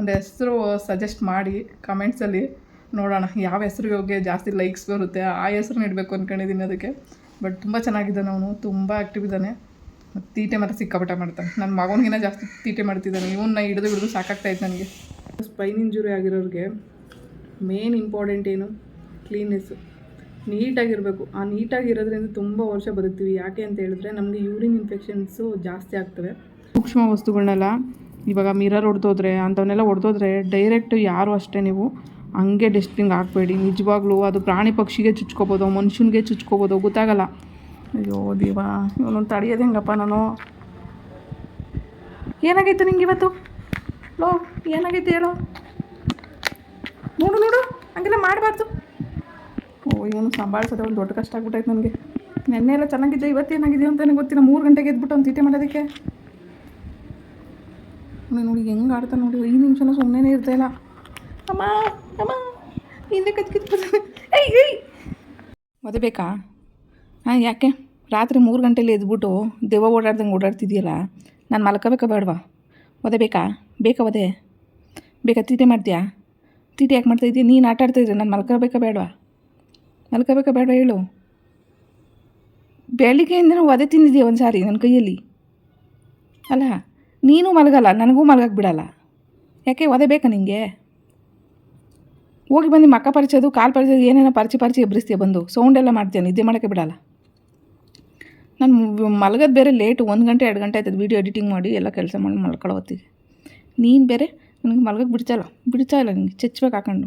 ಒಂದು ಹೆಸರು ಸಜೆಸ್ಟ್ ಮಾಡಿ ಕಮೆಂಟ್ಸಲ್ಲಿ ನೋಡೋಣ ಯಾವ ಹೆಸ್ರಿಗೆ ಹೋಗಿ ಜಾಸ್ತಿ ಲೈಕ್ಸ್ ಬರುತ್ತೆ ಆ ಹೆಸ್ರನ್ನ ಇಡಬೇಕು ಅಂದ್ಕೊಂಡಿದ್ದೀನಿ ಅದಕ್ಕೆ. ಬಟ್ ತುಂಬ ಚೆನ್ನಾಗಿದ್ದಾನೆ ಅವನು ತುಂಬ ಆ್ಯಕ್ಟಿವ್ ಇದ್ದಾನೆ. ಮತ್ತು ತೀಟೆ ಮಾತ್ರ ಸಿಕ್ಕಾಪಟ್ಟೆ ಮಾಡ್ತಾನೆ. ನನ್ನ ಮಗನಿಗಿನ್ನ ಜಾಸ್ತಿ ತೀಟೆ ಮಾಡ್ತಿದ್ದಾನೆ. ಇವನ್ನ ಹಿಡಿದು ಹಿಡಿದು ಸಾಕಾಗ್ತಾಯಿತ್ತು ನನಗೆ. ಸ್ಪೈನ್ ಇಂಜುರಿ ಆಗಿರೋರಿಗೆ ಮೇನ್ ಇಂಪಾರ್ಟೆಂಟ್ ಏನು? ಕ್ಲೀನ್ನೆಸ್ಸು ನೀಟಾಗಿರಬೇಕು. ಆ ನೀಟಾಗಿರೋದ್ರಿಂದ ತುಂಬ ವರ್ಷ ಬದುಕ್ತೀವಿ. ಯಾಕೆ ಅಂತ ಹೇಳಿದ್ರೆ ನಮಗೆ ಯೂರಿನ್ ಇನ್ಫೆಕ್ಷನ್ಸು ಜಾಸ್ತಿ ಆಗ್ತವೆ. ಸೂಕ್ಷ್ಮ ವಸ್ತುಗಳನ್ನೆಲ್ಲ ಇವಾಗ ಮಿರರ್ ಹೊಡೆದೋದ್ರೆ ಅಂಥವನ್ನೆಲ್ಲ ಹೊಡೆದೋದ್ರೆ ಡೈರೆಕ್ಟ್ ಯಾರು ಅಷ್ಟೇ ನೀವು ಹಂಗೆ ಡಸ್ಟ್ಬಿನ್ಗೆ ಹಾಕಬೇಡಿ. ನಿಜವಾಗ್ಲೂ ಅದು ಪ್ರಾಣಿ ಪಕ್ಷಿಗೆ ಚುಚ್ಕೋಬೋದು, ಮನುಷ್ಯನಿಗೆ ಚುಚ್ಕೋಬೋದು, ಗೊತ್ತಾಗಲ್ಲ. ಅಯ್ಯೋ ದೇವ ಇವನೊಂದು ತಡೆಯೋದು ಹೆಂಗಪ್ಪ ನಾನು? ಏನಾಗೈತೆ ನಿಂಗೆ ಇವತ್ತು? ಲೋ, ಏನಾಗೈತೆ ಹೇಳೋ? ನೋಡು ನೋಡು, ಹಂಗೆಲ್ಲ ಮಾಡಬಾರ್ದು. ಓ, ಇವನು ಸಂಭಾಳಿಸೋದೇ ಒಂದು ದೊಡ್ಡ ಕಷ್ಟ ಆಗ್ಬಿಟ್ಟೈತೆ ನನಗೆ. ನೆನ್ನೆ ಎಲ್ಲ ಚೆನ್ನಾಗಿದ್ದೆ ಇವತ್ತು ಏನಾಗಿದೆ ಅಂತ ನನಗೆ ಗೊತ್ತಿಲ್ಲ. ಮೂರು ಗಂಟೆಗೆ ಎದ್ಬಿಟ್ಟು ಒಂದು ತೀಟೆ ಮಾಡೋದಕ್ಕೆ. ಅವ್ನು ನೋಡಿ ಹೆಂಗೆ ಆಡ್ತಾನೆ ನೋಡಿ ಈ ನಿಮಿಷನೂ ಸುಮ್ಮನೆ ಇರ್ತಾ ಇಲ್ಲ. ಅಮ್ಮ ಅಮ್ಮ, ಹಿಂದೆ ಕತ್ ಕಿತ್ ಏಯ್ ಏಯ್. ಮದುವೆ ಬೇಕಾ? ಹಾಂ ಯಾಕೆ? ರಾತ್ರಿ ಮೂರು ಗಂಟೆಲಿ ಎದ್ಬಿಟ್ಟು ದೆವ್ವ ಓಡಾಡ್ದಂಗೆ ಓಡಾಡ್ತಿದ್ಯಲ್ಲ, ನಾನು ಮಲ್ಕೋಬೇಕಾ ಬೇಡವಾ? ಒದೆ ಬೇಕಾ? ಒದೆ ಬೇಕಾ ತೀಟೆ ಮಾಡ್ತೀಯಾ? ತೀಟೆ ಯಾಕೆ ಮಾಡ್ತಾಯಿದ್ದೀಯ ನೀನು ಆಟ ಆಡ್ತಾಯಿದ್ರೆ ನಾನು ಮಲ್ಕೋಬೇಕಾ ಬೇಡವಾ? ಮಲ್ಕೋಬೇಕಾ ಬೇಡವಾ ಹೇಳು? ಬೆಳಿಗ್ಗೆಯಿಂದ ಒದೆ ತಿಂದಿದ್ಯಾ ಒಂದು ಸಾರಿ ನನ್ನ ಕೈಯಲ್ಲಿ? ಅಲ್ಲ? ನೀನು ಮಲಗಲ್ಲ, ನನಗೂ ಮಲಗಕ್ಕೆ ಬಿಡಲ್ಲ. ಯಾಕೆ, ಒದೆ ಬೇಕಾ ನಿನಗೆ ಹೋಗಿ ಬಂದು ಮಕ್ಕ ಪರಿಚಯದು ಕಾಲು ಪರಿಚಯದು ಏನೇನೋ ಪರಿಚಯ ಪರಿಚಯ ಎಬ್ಬರಿಸ್ತೀಯ ಬಂದು. ಸೌಂಡ್ ಎಲ್ಲ ಮಾಡ್ತೀಯ, ನಿದ್ದೆ ಮಾಡೋಕ್ಕೆ ಬಿಡಲ್ಲ. ನಾನು ಮಲಗೋದು ಬೇರೆ ಲೇಟು ಒಂದು ಗಂಟೆ, ಎರಡು ಗಂಟೆ ಆಯ್ತದೆ ವೀಡಿಯೋ ಎಡಿಟಿಂಗ್ ಮಾಡಿ, ಎಲ್ಲ ಕೆಲಸ ಮಾಡಿ ಮಲ್ಕೊಳ್ಳೋ ನೀನು ಬೇರೆ, ನನಗೆ ಮಲಗಕ್ಕೆ ಬಿಡ್ತಾಯಿಲ್ಲ ಬಿಡ್ತಾಯಿಲ್ಲ ನಿಂಗೆ ಚಚ್ಚಬೇಕು ಹಾಕೊಂಡು.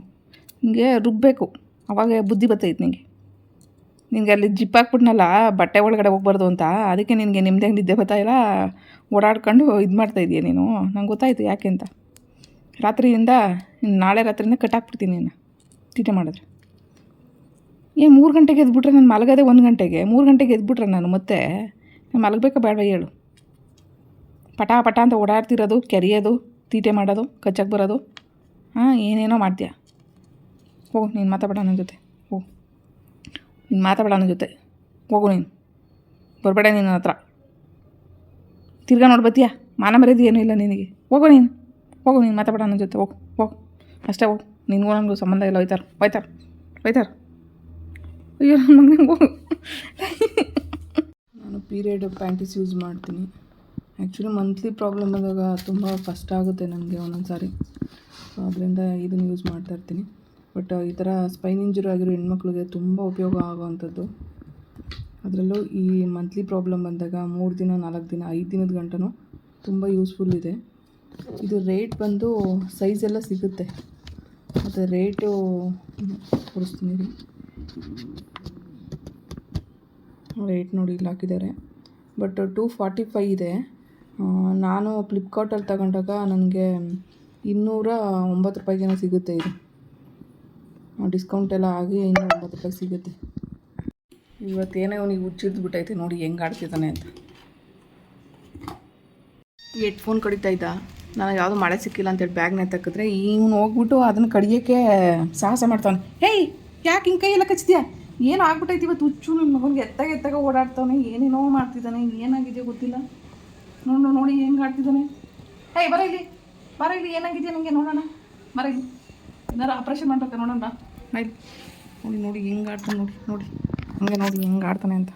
ನಿನಗೆ ರುಬ್ಬಬೇಕು ಅವಾಗ ಬುದ್ಧಿ ಬರ್ತೈತೆ ನಿನಗೆ ನಿನಗೆ ಅಲ್ಲಿ ಜಿಪ್ ಹಾಕ್ಬಿಟ್ನಲ್ಲ, ಬಟ್ಟೆ ಒಳಗಡೆ ಹೋಗ್ಬಾರ್ದು ಅಂತ, ಅದಕ್ಕೆ ನಿನಗೆ ನಿಮ್ಮದೇ ನಿದ್ದೆ ಬರ್ತಾಯಿಲ್ಲ ಓಡಾಡ್ಕೊಂಡು ಇದು ಮಾಡ್ತಾಯಿದ್ದೀಯ ನೀನು, ನಂಗೆ ಗೊತ್ತಾಯಿತು ಯಾಕೆ ಅಂತ. ರಾತ್ರಿಯಿಂದ ಇನ್ನು ನಾಳೆ ರಾತ್ರಿಯಿಂದ ಕಟ್ಟಾಕ್ಬಿಡ್ತೀನಿ ನೀನು, ತೀಟೆ ಮಾಡಿದ್ರೆ. ಏನು ಮೂರು ಗಂಟೆಗೆ ಎದ್ಬಿಟ್ರೆ ನಾನು ಮಲಗೋದೇ ಒಂದು ಗಂಟೆಗೆ, ಮೂರು ಗಂಟೆಗೆ ಎದ್ಬಿಟ್ರೆ ನಾನು ಮತ್ತೆ, ನಾನು ಮಲಗಬೇಕಾ ಬೇಡವಾ ಹೇಳು. ಪಟಾ ಪಟ ಅಂತ ಓಡಾಡ್ತಿರೋದು, ಕೆರೆಯೋದು, ತೀಟೆ ಮಾಡೋದು ಕಚ್ಚಕ್ಕೆ ಬರೋದು, ಹಾಂ, ಏನೇನೋ ಮಾಡ್ತೀಯ. ಹೋಗು, ನೀನು ಮಾತಾಡಬೇಡ ನನ್ನ ಜೊತೆ. ನೀನು ಮಾತಾಡಬೇಡ ನನ್ನ ಜೊತೆ. ಹೋಗು ನೀನು. ಬರಬೇಡ ನಿನ್ನ ಹತ್ರ. ತಿರ್ಗಾ ನೋಡಿ ಬತ್ತೀಯಾ ಮಾನ ಮರ್ಯಾದೆ ಏನೂ ಇಲ್ಲ ನಿನಗೆ. ಹೋಗು ನೀನು. ಹೋಗು ನೀನು ಮಾತಾಡಬೇಡ ನನ್ನ ಜೊತೆ. ಹೋಗು ಹೋಗು. ಅಷ್ಟೇ ಹೋಗು. ನಿನ್ಗೂ ನನಗೂ ಸಂಬಂಧ ಇಲ್ಲ. ಹೋಯ್ತಾರ ಹೋಯ್ತಾರ ಹೋಯ್ತಾರ. ಅಯ್ಯೋ, ನನ್ನ ಮಗನಿಗೆ ಹೋಗು. ನಾನು ಪೀರಿಯಡ್ ಪ್ಯಾಂಟೀಸ್ ಯೂಸ್ ಮಾಡ್ತೀನಿ. ಆ್ಯಕ್ಚುಲಿ ಮಂತ್ಲಿ ಪ್ರಾಬ್ಲಮ್ ಆದಾಗ ತುಂಬ ಕಷ್ಟ ಆಗುತ್ತೆ ನನಗೆ ಒಂದೊಂದು ಸಾರಿ ಸೊ, ಅದರಿಂದ ಇದನ್ನು ಯೂಸ್ ಮಾಡ್ತಾ ಇರ್ತೀನಿ. ಬಟ್ ಈ ಥರ ಸ್ಪೈನ್ ಇಂಜುರಿ ಆಗಿರೋ ಹೆಣ್ಮಕ್ಳಿಗೆ ತುಂಬ ಉಪಯೋಗ ಆಗೋವಂಥದ್ದು. ಅದರಲ್ಲೂ ಈ ಮಂತ್ಲಿ ಪ್ರಾಬ್ಲಮ್ ಬಂದಾಗ ಮೂರು ದಿನ, ನಾಲ್ಕು ದಿನ, ಐದು ದಿನದ ಗಂಟನೂ ತುಂಬ ಯೂಸ್ಫುಲ್ ಇದೆ. ಇದು ರೇಟ್ ಬಂದು ಸೈಜ್ ಎಲ್ಲ ಸಿಗುತ್ತೆ. ಮತ್ತು ರೇಟು ತೋರಿಸ್ತೀನಿ ರೇಟ್ ನೋಡಿ ಇಲ್ಲಿ ಹಾಕಿದ್ದಾರೆ. ಬಟ್ ಟೂ ಫಾರ್ಟಿ ಫೈ ಇದೆ ನಾನು ಫ್ಲಿಪ್ಕಾರ್ಟಲ್ಲಿ ತಗೊಂಡಾಗ ನನಗೆ ಇನ್ನೂರ ಒಂಬತ್ತು ರೂಪಾಯಿಗೇನೋ ಸಿಗುತ್ತೆ ಇದು. ಡಿಸ್ಕೌಂಟ್ ಎಲ್ಲ ಆಗಿ ಇನ್ನೂ ಒಂಬತ್ತು ರೂಪಾಯಿ ಸಿಗುತ್ತೆ. ಇವತ್ತೇನೇ ಅವನಿಗೆ ಹುಚ್ಚಿದ್ದು ಬಿಟ್ಟೈತೆ ನೋಡಿ ಹೆಂಗೆ ಆಡ್ತಿದ್ದಾನೆ ಅಂತ. ಹೆಡ್ಫೋನ್ ಕಡಿತಾ ಇದ್ದ. ನನಗೆ ಯಾವುದೋ ಮಳೆ ಸಿಕ್ಕಿಲ್ಲ ಅಂತೇಳಿ ಬ್ಯಾಗ್ನ ತಕ್ಕಿದ್ರೆ ಇವನು ಹೋಗ್ಬಿಟ್ಟು ಅದನ್ನು ಕಡಿಯೋಕ್ಕೆ ಸಾಹಸ ಮಾಡ್ತಾನೆ ಹೇಯ್, ಯಾಕೆ ಹಿಂಗೆ ಕೈಯೆಲ್ಲ ಕಚ್ಚಿದ್ಯಾ? ಏನು ಆಗ್ಬಿಟ್ಟೈತಿ ಇವತ್ತು ಹುಚ್ಚು ನನ್ನ ಮಗನಿಗೆ ಎತ್ತಾಗ ಎತ್ತಾಗ ಓಡಾಡ್ತಾವನೆ. ಏನೇನೋ ಮಾಡ್ತಿದ್ದಾನೆ, ಏನಾಗಿದೆಯೋ ಗೊತ್ತಿಲ್ಲ. ನೋಡು, ನೋಡಿ ಹೆಂಗೆ ಆಡ್ತಿದ್ದಾನೆ. ಹೇಯ್, ಬರ ಇಲ್ಲಿ ಬರ ಇಲ್ಲಿ, ಏನಾಗಿದೆಯಾ ನನಗೆ ನೋಡೋಣ, ಬರ ಇಲ್ಲಿ. ಏನಾರು ಆಪ್ರೇಷನ್ ಮಾಡ್ಬೇಕು ನೋಡೋಣ ಬಾ. ನೋಡಿ. ನೋಡಿ ಹಿಂಗೆ ಆಡ್ತಾನೆ ನೋಡಿ ನೋಡಿ. ಹಂಗೆ ನೋಡಿ, ಹೆಂಗೆ ಆಡ್ತಾನೆ ಅಂತ.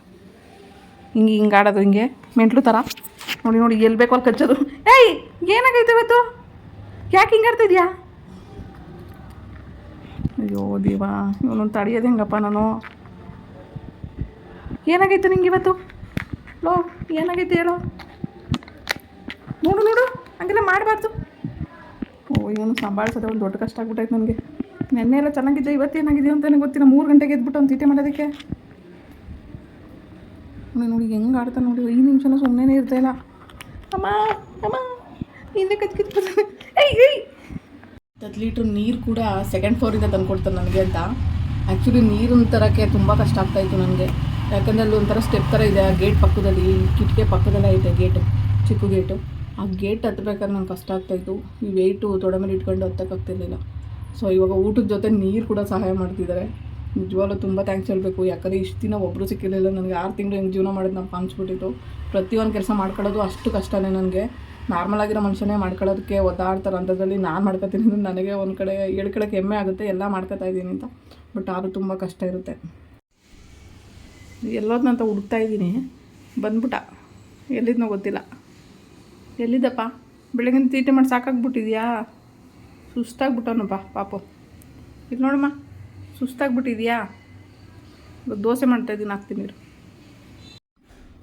ಹಿಂಗೆ ಹಿಂಗೆ ಆಡೋದು ಹಿಂಗೆ. ಮೆಂಟ್ಲು ಥರ. ನೋಡಿ ನೋಡಿ, ಎಲ್ಲಿ ಬೇಕೋ ಅಲ್ಲಿ ಕಚ್ಚೋದು. ಏಯ್, ಏನಾಗೈತೆ ಇವತ್ತು? ಯಾಕೆ ಹಿಂಗೆ ಆಡ್ತಿದ್ಯಾ ಅಯ್ಯೋ, ದೇವಾ. ಇವನು ತಡೆಯೋದು ಹೆಂಗಪ್ಪ ನಾನು. ಏನಾಗೈತೆ ನಿಂಗೆ ಇವತ್ತು? ಲೋ, ಏನಾಗೈತೆ ಹೇಳು. ನೋಡು ನೋಡು. ಹಂಗೆಲ್ಲ ಮಾಡಬಾರ್ದು. ಇವನು ಸಂಭಾಳಿಸೋದೇ ಒಂದು ದೊಡ್ಡ ಕಷ್ಟ ಆಗ್ಬಿಟ್ಟೈತೆ ನನಗೆ. ನೆನ್ನೆ ಎಲ್ಲ ಚೆನ್ನಾಗಿದ್ದೆ ಇವತ್ತು ಏನಾಗಿದೆ ಅಂತ ನನಗೆ ಗೊತ್ತಿಲ್ಲ. ಮೂರು ಗಂಟೆಗೆ ಎದ್ಬಿಟ್ಟು ಒಂದು ತೀಟೆ ಮಾಡೋದಕ್ಕೆ. ನೋಡಿ ನೋಡಿ ಹೆಂಗೆ ಆಡ್ತಾನೆ ನೋಡಿ ಐದು ನಿಮಿಷನೂ ಸುಮ್ಮನೆ ಇಲ್ಲ. ಅಮ್ಮ ಅಮ್ಮ, ಹಿಂದೆ ಕಚ್ ಕಿತ್ ಏಯ್ ಏಯ್. ಹತ್ತು ಲೀಟ್ರ್ ನೀರು ಕೂಡ ಸೆಕೆಂಡ್ ಫ್ಲೋರಿಂದ ತಂದುಕೊಡ್ತಾರೆ ನನಗೆ ಅಂತ. ಆ್ಯಕ್ಚುಲಿ ನೀರನ್ನು ತರೋಕ್ಕೆ ತುಂಬ ಕಷ್ಟ ಆಗ್ತಾಯಿತ್ತು ನನಗೆ. ಯಾಕಂದರೆ ಅಲ್ಲಿ ಒಂಥರ ಸ್ಟೆಪ್ ಥರ ಇದೆ, ಆ ಗೇಟ್ ಪಕ್ಕದಲ್ಲಿ, ಕಿಟಕಿ ಪಕ್ಕದಲ್ಲೇ ಇದೆ ಗೇಟು ಚಿಕ್ಕ ಗೇಟು ಆ ಗೇಟ್ ಹತ್ಬೇಕಾದ್ರೆ ನಂಗೆ ಕಷ್ಟ ಆಗ್ತಾಯಿತ್ತು ಈ ವೆಯ್ಟು ತೊಡೆ ಮೇಲೆ ಇಟ್ಕೊಂಡು ಹತ್ತಕ್ಕಾಗ್ತಿರ್ಲಿಲ್ಲ ಸೊ ಇವಾಗ ಊಟದ ಜೊತೆ ನೀರು ಕೂಡ ಸಹಾಯ ಮಾಡ್ತಿದ್ದಾರೆ ನಿಜವಾಗ್ಲೂ ತುಂಬ ಥ್ಯಾಂಕ್ಸ್ ಹೇಳಬೇಕು. ಯಾಕಂದರೆ ಇಷ್ಟು ದಿನ ಒಬ್ಬರು ಸಿಕ್ಕಿರಲಿಲ್ಲ. ನನಗೆ ಆರು ತಿಂಗಳು ಹೆಂಗೆ ಜೀವನ ಮಾಡೋದು ನಾವು ಅನ್ಸ್ಬಿಟ್ಟಿತ್ತು ಪ್ರತಿಯೊಂದು ಕೆಲಸ ಮಾಡ್ಕೊಳ್ಳೋದು ಅಷ್ಟು ಕಷ್ಟನೇ ನನಗೆ. ನಾರ್ಮಲ್ ಆಗಿರೋ ಮನುಷ್ಯನೇ ಮಾಡ್ಕೊಳ್ಳೋದಕ್ಕೆ ಒದ್ದಾಡ್ತಾರೆ ಅಂಥದ್ರಲ್ಲಿ ನಾನು ಮಾಡ್ಕೊತೀನಿ ಅಂದರೆ ನನಗೆ ಒಂದು ಕಡೆ ಹೇಳ್ಕೊಳಕ್ಕೆ ಹೆಮ್ಮೆ ಆಗುತ್ತೆ. ಎಲ್ಲ ಮಾಡ್ಕೊತಾ ಇದ್ದೀನಿ ಅಂತ. ಬಟ್ ಆದರೂ ತುಂಬ ಕಷ್ಟ ಇರುತ್ತೆ. ಎಲ್ಲೋದ್ನಂತ ಹುಡುಕ್ತಾ ಇದ್ದೀನಿ. ಬಂದ್ಬಿಟ್ಟ. ಎಲ್ಲಿದ್ನೋ ಗೊತ್ತಿಲ್ಲ. ಎಲ್ಲಿದ್ದಪ್ಪ? ಬೆಳಗಿನ ತೀಟೆ ಮಾಡಿ ಸಾಕಾಗ್ಬಿಟ್ಟಿದ್ಯಾ? ಸುಸ್ತಾಗ್ಬಿಟ್ಟವನಪ್ಪ ಪಾಪು. ಇಲ್ಲಿ ನೋಡಮ್ಮ, ಸುಸ್ತಾಗ್ಬಿಟ್ಟಿದ್ಯಾ? ದೋಸೆ ಮಾಡ್ತಾಯಿದ್ದೀನಿ ಹಾಕ್ತೀನಿ ಇರು.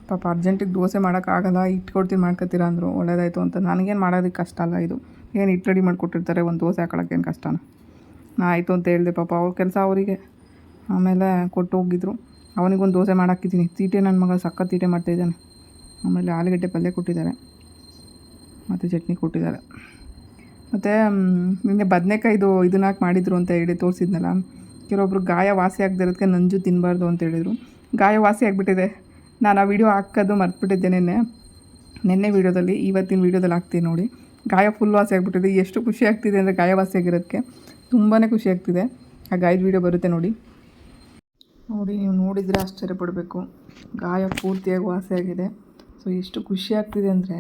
ಪಾಪ ಅರ್ಜೆಂಟಿಗೆ ದೋಸೆ ಮಾಡೋಕ್ಕಾಗಲ್ಲ ಇಟ್ಕೊಡ್ತೀನಿ ಮಾಡ್ಕೊತೀರಾ ಅಂದರು, ಒಳ್ಳೇದಾಯಿತು ಅಂತ. ನನಗೇನು ಮಾಡೋದಕ್ಕೆ ಕಷ್ಟ ಅಲ್ಲ ಇದು. ಏನು ಇಟ್ಟು ರೆಡಿ ಮಾಡಿಕೊಟ್ಟಿರ್ತಾರೆ ಒಂದು ದೋಸೆ ಹಾಕೊಳಕ್ಕೇನು ಕಷ್ಟನ? ಆಯಿತು ಅಂತ ಹೇಳಿದೆ ಪಾಪ, ಅವ್ರ ಕೆಲಸ ಅವರಿಗೆ. ಆಮೇಲೆ ಕೊಟ್ಟು ಹೋಗಿದ್ರು. ಅವನಿಗೊಂದು ದೋಸೆ ಮಾಡಾಕಿದ್ದೀನಿ ತೀಟೆ ನನ್ನ ಮಗ ಸಕ್ಕ ತೀಟೆ ಮಾಡ್ತಾಯಿದ್ದಾನೆ ಆಮೇಲೆ ಆಲೂಗಡ್ಡೆ ಪಲ್ಯ ಕೊಟ್ಟಿದ್ದಾರೆ. ಮತ್ತು ಚಟ್ನಿ ಕೊಟ್ಟಿದ್ದಾರೆ. ಮತ್ತು ನಿನ್ನೆ ಬದನೆಕಾಯ್ದು ಇದನ್ನ ಹಾಕಿ ಮಾಡಿದ್ರು ಅಂತ ಹೇಳಿ ತೋರಿಸಿದ್ನಲ್ಲ. ಕೆಲವೊಬ್ರು ಗಾಯ ವಾಸಿ ಆಗದಿರೋದಕ್ಕೆ ನಂಜು ತಿನ್ನಬಾರ್ದು ಅಂತ ಹೇಳಿದರು. ಗಾಯ ವಾಸಿ ಆಗಿಬಿಟ್ಟಿದೆ. ನಾನು ಆ ವಿಡಿಯೋ ಹಾಕೋದು ಮರ್ತ್ಬಿಟ್ಟಿದ್ದೆ ನಿನ್ನೆ. ನಿನ್ನೆ ವೀಡಿಯೋದಲ್ಲಿ, ಇವತ್ತಿನ ವೀಡಿಯೋದಲ್ಲಿ ಹಾಕ್ತೀನಿ ನೋಡಿ. ಗಾಯ ಫುಲ್ ವಾಸಿ ಆಗಿಬಿಟ್ಟಿದೆ. ಎಷ್ಟು ಖುಷಿ ಆಗ್ತಿದೆ ಅಂದರೆ ಗಾಯ ವಾಸಿ ಆಗಿರೋದಕ್ಕೆ ತುಂಬಾ ಖುಷಿ ಆಗ್ತಿದೆ. ಆ ಗಾಯದ ವೀಡಿಯೋ ಬರುತ್ತೆ ನೋಡಿ. ನೋಡಿ, ನೀವು ನೋಡಿದರೆ ಆಶ್ಚರ್ಯ ಪಡಬೇಕು. ಗಾಯ ಪೂರ್ತಿಯಾಗಿ ವಾಸಿಯಾಗಿದೆ ಸೊ ಎಷ್ಟು ಖುಷಿ ಆಗ್ತಿದೆ ಅಂದರೆ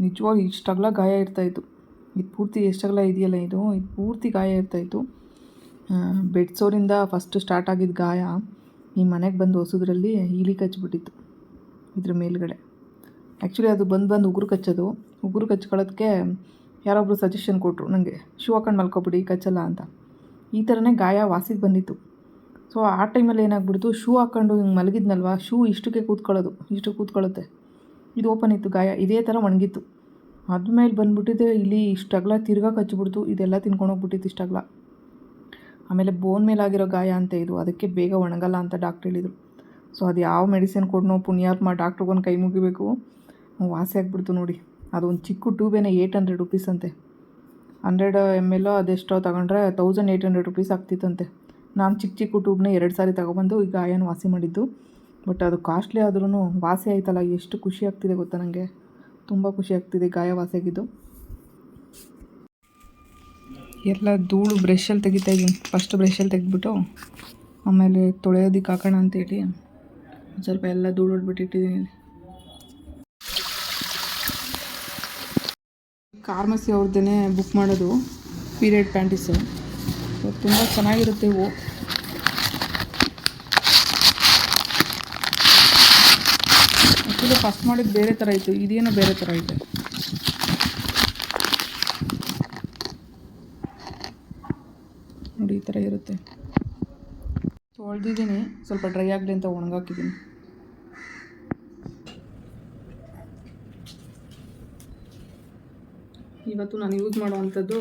ನಿಜವಾಗಿ ಇಷ್ಟಗಲ ಗಾಯ ಇರ್ತಾಯಿತ್ತು ಇದು ಪೂರ್ತಿ ಎಷ್ಟಗಲ ಇದೆಯಲ್ಲ ಇದು? ಇದು ಪೂರ್ತಿ ಗಾಯ ಇರ್ತಾಯಿತ್ತು ಬೆಡ್ಸೋರಿಂದ ಫಸ್ಟ್ ಸ್ಟಾರ್ಟ್ ಆಗಿದ್ದ ಗಾಯ ಈ ಮನೆಗೆ ಬಂದು ಹೊಸದ್ರಲ್ಲಿ ಇಲಿ ಕಚ್ಚಿಬಿಟ್ಟಿತ್ತು ಇದ್ರ ಮೇಲುಗಡೆ. ಆ್ಯಕ್ಚುಲಿ ಅದು ಬಂದು ಬಂದು ಉಗುರು ಕಚ್ಚೋದು. ಉಗುರು ಕಚ್ಕೊಳ್ಳೋದಕ್ಕೆ ಯಾರೊಬ್ಬರು ಸಜೆಷನ್ ಕೊಟ್ಟರು ನನಗೆ ಶೂ ಹಾಕೊಂಡು ಮಲ್ಕೊಬಿಡಿ, ಕಚ್ಚಲ್ಲ ಅಂತ. ಈ ಥರನೇ ಗಾಯ ವಾಸಿಗೆ ಬಂದಿತ್ತು. ಸೊ ಆ ಟೈಮಲ್ಲಿ ಏನಾಗ್ಬಿಡ್ತು? ಶೂ ಹಾಕ್ಕೊಂಡು ಹಿಂಗೆ ಮಲಗಿದ್ನಲ್ವ? ಶೂ ಇಷ್ಟಕ್ಕೆ ಕೂತ್ಕೊಳ್ಳೋದು. ಇಷ್ಟು ಕೂತ್ಕೊಳ್ಳುತ್ತೆ. ಇದು ಓಪನ್ ಇತ್ತು, ಗಾಯ. ಇದೇ ಥರ ಒಣಗಿತ್ತು. ಅದ್ಮೇಲೆ ಬಂದ್ಬಿಟ್ಟಿದೆ, ಇಲ್ಲಿ ಇಷ್ಟಗಲ ತಿರ್ಗಾ ಕಚ್ಚಿಬಿಡ್ತು ಇದೆಲ್ಲ ತಿನ್ಕೊಂಡು ಹೋಗ್ಬಿಟ್ಟಿತ್ತು ಅಗಲ ಆಮೇಲೆ ಬೋನ್ ಮೇಲಾಗಿರೋ ಗಾಯ ಅಂತ ಇದು. ಅದಕ್ಕೆ ಬೇಗ ಒಣಗಲ್ಲ ಅಂತ ಡಾಕ್ಟ್ರ್ ಹೇಳಿದರು. ಸೊ ಅದು ಯಾವ ಮೆಡಿಸಿನ್ ಕೊಡ್ನೋ ಪುಣ್ಯಾತ್ಮ ಡಾಕ್ಟ್ರಿಗೊಂದು ಕೈ ಮುಗಿಬೇಕು. ವಾಸಿ ಆಗಿಬಿಡ್ತು ನೋಡಿ. ಅದೊಂದು ಚಿಕ್ಕ ಟ್ಯೂಬೇನೆ ಏಯ್ಟ್ ಹಂಡ್ರೆಡ್ ರುಪೀಸ್ ಅಂತೆ. ಹಂಡ್ರೆಡ್ ಎಂ ಎಲ್ ಅದೆಷ್ಟೋ ತಗೊಂಡ್ರೆ ತೌಸಂಡ್ ಏಯ್ಟ್ ಹಂಡ್ರೆಡ್ ರುಪೀಸ್ ಆಗ್ತಿತ್ತಂತೆ. ನಾನು ಚಿಕ್ಕ ಚಿಕ್ಕ ಟ್ಯೂಬ್ನ ಎರಡು ಸಾರಿ ತಗೊಬಂದು ಈ ಗಾಯನ ವಾಸಿ ಮಾಡಿದ್ದು. ಬಟ್ ಅದು ಕಾಸ್ಟ್ಲಿ ಆದ್ರೂ ವಾಸಿ ಆಯ್ತಲ್ಲ, ಎಷ್ಟು ಖುಷಿ ಆಗ್ತಿದೆ ಗೊತ್ತಾ ನನಗೆ ತುಂಬ ಖುಷಿ ಆಗ್ತಿದೆ ಗಾಯ ವಾಸಿಯಾಗಿದ್ದು ಎಲ್ಲ ಧೂಳು ಬ್ರಷಲ್ಲಿ ತೆಗಿತಾ ಇದ್ದೀನಿ. ಫಸ್ಟ್ ಬ್ರಷಲ್ಲಿ ತೆಗೆದ್ಬಿಟ್ಟು, ಆಮೇಲೆ ತೊಳೆಯೋದಕ್ಕೆ ಹಾಕೋಣ ಅಂತೇಳಿ ಸ್ವಲ್ಪ ಎಲ್ಲ ಧೂಳು ಹೊಡ್ಬಿಟ್ಟಿಟ್ಟಿದ್ದೀನಿ ಕಾರ್ಮಸಿ ಅವ್ರದ್ದೇ ಬುಕ್ ಮಾಡೋದು ಪೀರಿಯಡ್ ಪ್ಯಾಂಟೀಸು ತುಂಬ ಚೆನ್ನಾಗಿರುತ್ತೆ ಇವು ಆ್ಯಕ್ಚುಲಿ ಫಸ್ಟ್ ಮಾಡಿದ್ದು ಬೇರೆ ಥರ ಇತ್ತು. ಇದೇನೋ ಬೇರೆ ಥರ ಇದೆ ನೋಡಿ, ಈ ಥರ ಇರುತ್ತೆ. ತೊಳೆದಿದ್ದೀನಿ ಸ್ವಲ್ಪ ಡ್ರೈ ಆಗಲಿ ಅಂತ ಒಣಗಾಕಿದ್ದೀನಿ. ಇವತ್ತು ನಾನು ಯೂಸ್ ಮಾಡುವಂಥದ್ದು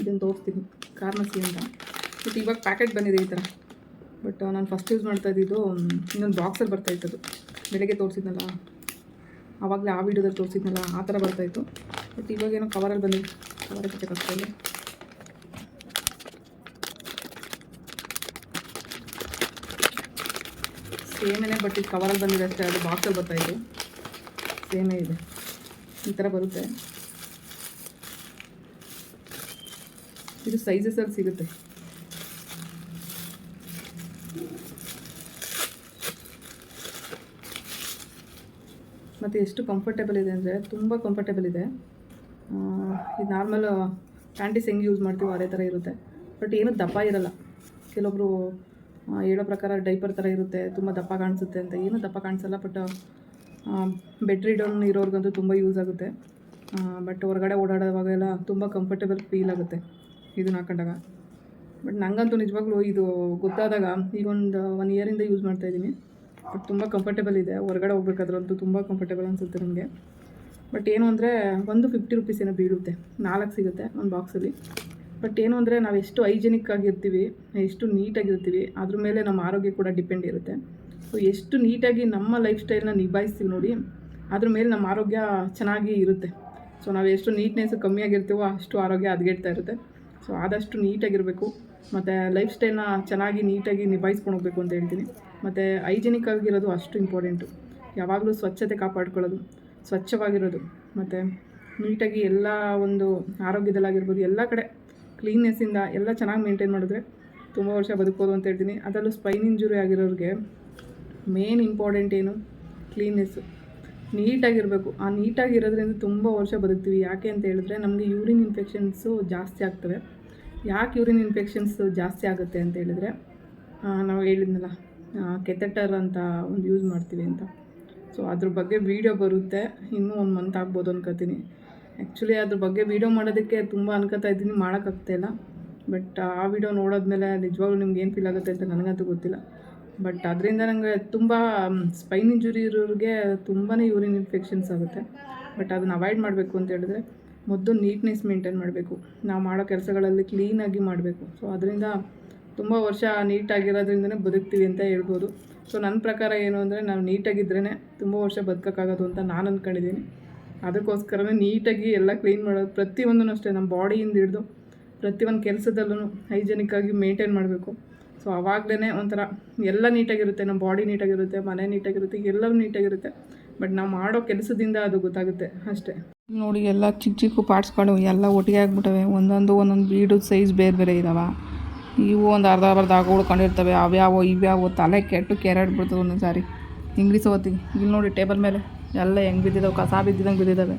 ಇದನ್ನು ತೋರಿಸ್ತೀನಿ. ಕಾರ್ಮಸಿ ಅಂತ. ಬಟ್ ಇವಾಗ ಪ್ಯಾಕೆಟ್ ಬಂದಿದೆ ಈ ಥರ ಬಟ್ ನಾನು ಫಸ್ಟ್ ಯೂಸ್ ಮಾಡ್ತಾ ಇದ್ದಿದ್ದು ಇನ್ನೊಂದು ಬಾಕ್ಸಲ್ಲಿ ಬರ್ತಾಯಿತ್ತದು ಬೆಳಗ್ಗೆ ತೋರಿಸಿದ್ನಲ್ಲ, ಆವಾಗಲೇ ಆ ವಿಡಿಯೋದಲ್ಲಿ ತೋರಿಸಿದ್ನಲ್ಲ, ಆ ಥರ ಬರ್ತಾಯಿತ್ತು ಬಟ್ ಇವಾಗೇನೋ ಕವರಲ್ಲಿ ಬಂದಿದೆ. ಕವರ್ ಜೊತೆ ಕಷ್ಟಲ್ಲಿ ಸೇಮೇನೆ ಬಟ್ ಇದು ಕವರಲ್ಲಿ ಬಂದಿದೆ ಅಷ್ಟೇ. ಅದು ಬಾಕ್ಸಲ್ಲಿ ಬರ್ತಾಯಿತ್ತು ಸೇಮೇ ಇದೆ. ಈ ಥರ ಬರುತ್ತೆ. ಇದು ಸೈಜಸಲ್ಲಿ ಸಿಗುತ್ತೆ. ಮತ್ತು ಎಷ್ಟು ಕಂಫರ್ಟೇಬಲ್ ಇದೆ ಅಂದರೆ ತುಂಬ ಕಂಫರ್ಟೇಬಲ್ ಇದೆ. ಇದು ನಾರ್ಮಲ್, ಪ್ಯಾಂಟೀಸ್ ಹೆಂಗೆ ಯೂಸ್ ಮಾಡ್ತೀವೋ ಅದೇ ಥರ ಇರುತ್ತೆ. ಬಟ್ ಏನು ದಪ್ಪ ಇರಲ್ಲ. ಕೆಲವೊಬ್ಬರು ಹೇಳೋ ಪ್ರಕಾರ ಡೈಪರ್ ಥರ ಇರುತ್ತೆ, ತುಂಬ ದಪ್ಪ ಕಾಣಿಸುತ್ತೆ ಅಂತ. ಏನು ದಪ್ಪ ಕಾಣಿಸಲ್ಲ ಬಟ್ ಬೆಡ್ ರಿಡನ್ ಇರೋರ್ಗಂತೂ ತುಂಬ ಯೂಸ್ ಆಗುತ್ತೆ. ಬಟ್ ಹೊರಗಡೆ ಓಡಾಡೋವಾಗೆಲ್ಲ ತುಂಬ ಕಂಫರ್ಟೇಬಲ್ ಫೀಲ್ ಆಗುತ್ತೆ. ಇದನ್ನ ಹಾಕೊಂಡಾಗ ಬಟ್ ನನಗಂತೂ ನಿಜವಾಗ್ಲೂ ಇದು ಗೊತ್ತಾದಾಗ ಈಗ ಒಂದು ಒನ್ ಇಯರಿಂದ ಯೂಸ್ ಮಾಡ್ತಾ ಇದ್ದೀನಿ. ಬಟ್ ತುಂಬ ಕಂಫರ್ಟೇಬಲ್ ಇದೆ. ಹೊರಗಡೆ ಹೋಗ್ಬೇಕಾದ್ರಂತೂ ತುಂಬ ಕಂಫರ್ಟೇಬಲ್ ಅನಿಸುತ್ತೆ ನನಗೆ ಬಟ್ ಏನು ಅಂದರೆ, ಒಂದು ಫಿಫ್ಟಿ ರುಪೀಸ್ ಏನೋ ಬೀಳುತ್ತೆ. ನಾಲ್ಕು ಸಿಗುತ್ತೆ ಒಂದು ಬಾಕ್ಸಲ್ಲಿ ಬಟ್ ಏನು ಅಂದರೆ, ನಾವು ಎಷ್ಟು ಹೈಜೆನಿಕ್ ಆಗಿರ್ತೀವಿ, ಎಷ್ಟು ನೀಟಾಗಿರ್ತೀವಿ ಅದ್ರ ಮೇಲೆ ನಮ್ಮ ಆರೋಗ್ಯ ಕೂಡ ಡಿಪೆಂಡ್ ಇರುತ್ತೆ. ಸೊ ಎಷ್ಟು ನೀಟಾಗಿ ನಮ್ಮ ಲೈಫ್ ಸ್ಟೈಲ್ನ ನಿಭಾಯಿಸ್ತೀವಿ ನೋಡಿ, ಅದ್ರ ಮೇಲೆ ನಮ್ಮ ಆರೋಗ್ಯ ಚೆನ್ನಾಗಿ ಇರುತ್ತೆ. ಸೊ ನಾವು ಎಷ್ಟು ನೀಟ್ನೆಸ್ ಕಮ್ಮಿ ಆಗಿರ್ತೀವೋ ಅಷ್ಟು ಆರೋಗ್ಯ ಹದಗೆಡ್ತಾ ಇರುತ್ತೆ. ಸೊ ಆದಷ್ಟು ನೀಟಾಗಿರಬೇಕು ಮತ್ತು ಲೈಫ್ ಸ್ಟೈಲ್ನ ಚೆನ್ನಾಗಿ ನೀಟಾಗಿ ನಿಭಾಯಿಸ್ಕೊಂಡು ಹೋಗಬೇಕು ಅಂತ ಹೇಳ್ತೀನಿ. ಮತ್ತು ಹೈಜೆನಿಕ್ ಆಗಿರೋದು ಅಷ್ಟು ಇಂಪಾರ್ಟೆಂಟು ಯಾವಾಗಲೂ ಸ್ವಚ್ಛತೆ ಕಾಪಾಡ್ಕೊಳ್ಳೋದು, ಸ್ವಚ್ಛವಾಗಿರೋದು, ಮತ್ತು ನೀಟಾಗಿ ಎಲ್ಲ ಒಂದು ಆರೋಗ್ಯದಲ್ಲಾಗಿರ್ಬೋದು, ಎಲ್ಲ ಕಡೆ ಕ್ಲೀನ್ನೆಸ್ಸಿಂದ ಎಲ್ಲ ಚೆನ್ನಾಗಿ ಮೇಂಟೈನ್ ಮಾಡಿದ್ರೆ ತುಂಬ ವರ್ಷ ಬದುಕೋದು ಅಂತ ಹೇಳ್ತೀನಿ. ಅದರಲ್ಲೂ ಸ್ಪೈನ್ ಇಂಜುರಿ ಆಗಿರೋರಿಗೆ ಮೇನ್ ಇಂಪಾರ್ಟೆಂಟ್ ಏನು ಕ್ಲೀನ್ನೆಸ್ಸು ನೀಟಾಗಿರಬೇಕು. ಆ ನೀಟಾಗಿರೋದ್ರಿಂದ ತುಂಬ ವರ್ಷ ಬದುಕ್ತೀವಿ. ಯಾಕೆ ಅಂತ ಹೇಳಿದ್ರೆ ನಮಗೆ ಯೂರಿನ್ ಇನ್ಫೆಕ್ಷನ್ಸು ಜಾಸ್ತಿ ಆಗ್ತವೆ. ಯಾಕೆ ಯೂರಿನ್ ಇನ್ಫೆಕ್ಷನ್ಸು ಜಾಸ್ತಿ ಆಗುತ್ತೆ ಅಂತ ಹೇಳಿದ್ರೆ ನಾವು ಹೇಳಿದ್ನಲ್ಲ ಕೆಥೆಟರ್ ಅಂತ ಒಂದು ಯೂಸ್ ಮಾಡ್ತೀವಿ ಅಂತ. ಸೊ ಅದ್ರ ಬಗ್ಗೆ ವೀಡಿಯೋ ಬರುತ್ತೆ. ಇನ್ನೂ ಒಂದು ಮಂತ್ ಆಗ್ಬೋದು ಅನ್ಕೋತೀನಿ. ಆ್ಯಕ್ಚುಲಿ ಅದ್ರ ಬಗ್ಗೆ ವೀಡಿಯೋ ಮಾಡೋದಕ್ಕೆ ತುಂಬ ಅನ್ಕೋತಾ ಇದ್ದೀನಿ. ಮಾಡೋಕ್ಕಾಗ್ತಾಯಿಲ್ಲ ಬಟ್ ಆ ವಿಡಿಯೋ ನೋಡೋದ್ಮೇಲೆ ನಿಜವಾಗ್ಲೂ ನಿಮ್ಗೆ ಏನು ಫೀಲ್ ಆಗುತ್ತೆ ಅಂತ ನನಗಂತೂ ಗೊತ್ತಿಲ್ಲ. ಬಟ್ ಅದರಿಂದ ನನಗೆ ತುಂಬ ಸ್ಪೈನ್ ಇಂಜುರಿ ಇರೋರಿಗೆ ತುಂಬಾ ಯೂರಿನ್ ಇನ್ಫೆಕ್ಷನ್ಸ್ ಆಗುತ್ತೆ. ಬಟ್ ಅದನ್ನು ಅವಾಯ್ಡ್ ಮಾಡಬೇಕು ಅಂತ ಹೇಳಿದ್ರೆ ಮೊದಲು ನೀಟ್ನೆಸ್ ಮೇಂಟೈನ್ ಮಾಡಬೇಕು. ನಾವು ಮಾಡೋ ಕೆಲಸಗಳಲ್ಲಿ ಕ್ಲೀನಾಗಿ ಮಾಡಬೇಕು. ಸೊ ಅದರಿಂದ ತುಂಬ ವರ್ಷ ನೀಟಾಗಿರೋದ್ರಿಂದನೇ ಬದುಕ್ತೀವಿ ಅಂತ ಹೇಳ್ಬೋದು. ಸೊ ನನ್ನ ಪ್ರಕಾರ ಏನು ಅಂದರೆ ನಾವು ನೀಟಾಗಿದ್ರೇ ತುಂಬ ವರ್ಷ ಬದುಕೋಕ್ಕಾಗೋದು ಅಂತ ನಾನು ಅಂದ್ಕೊಂಡಿದ್ದೀನಿ ಅದಕ್ಕೋಸ್ಕರನೇ ನೀಟಾಗಿ ಎಲ್ಲ ಕ್ಲೀನ್ ಮಾಡೋದು ಪ್ರತಿಯೊಂದೂ ಅಷ್ಟೇ, ನಮ್ಮ ಬಾಡಿಯಿಂದ ಹಿಡಿದು ಪ್ರತಿಯೊಂದು ಕೆಲಸದಲ್ಲೂ ಹೈಜೆನಿಕ್ಕಾಗಿ ಮೇಂಟೈನ್ ಮಾಡಬೇಕು. ಸೊ ಆವಾಗಲೇ ಒಂಥರ ಎಲ್ಲ ನೀಟಾಗಿರುತ್ತೆ, ನಮ್ಮ ಬಾಡಿ ನೀಟಾಗಿರುತ್ತೆ, ಮನೆ ನೀಟಾಗಿರುತ್ತೆ ಎಲ್ಲವೂ ನೀಟಾಗಿರುತ್ತೆ. ಬಟ್ ನಾವು ಮಾಡೋ ಕೆಲಸದಿಂದ ಅದು ಗೊತ್ತಾಗುತ್ತೆ ಅಷ್ಟೇ. ನೋಡಿ, ಎಲ್ಲ ಚಿಕ್ಕ ಚಿಕ್ಕ ಪಾರ್ಟ್ಸ್ಗಳು ಎಲ್ಲ ಒಟ್ಟಿಗೆ ಆಗ್ಬಿಟ್ಟವೆ. ಒಂದೊಂದು ಒಂದೊಂದು, ಬೀಡು ಸೈಜ್ ಬೇರೆ ಬೇರೆ ಇದಾವೆ. ಇವು ಒಂದು ಅರ್ಧ ಅರ್ಧ ಆಗ ಉಳ್ಕೊಂಡಿರ್ತವೆ ಅವ್ಯಾವೋ, ಇವ್ಯಾವೋ ತಲೆ ಕೆಟ್ಟು ಕೆರಡ್ಬಿಡ್ತದೆ ಒಂದೊಂದು ಸಾರಿ. ಇಂಗ್ಲೀಷ್ ಇಲ್ಲಿ ನೋಡಿ ಟೇಬಲ್ ಮೇಲೆ ಎಲ್ಲ ಹೆಂಗೆ ಬಿದ್ದಿದ್ದಾವೆ ಕಸ ಬಿದ್ದಿದಂಗೆ ಬಿದ್ದಿದ್ದಾವೆ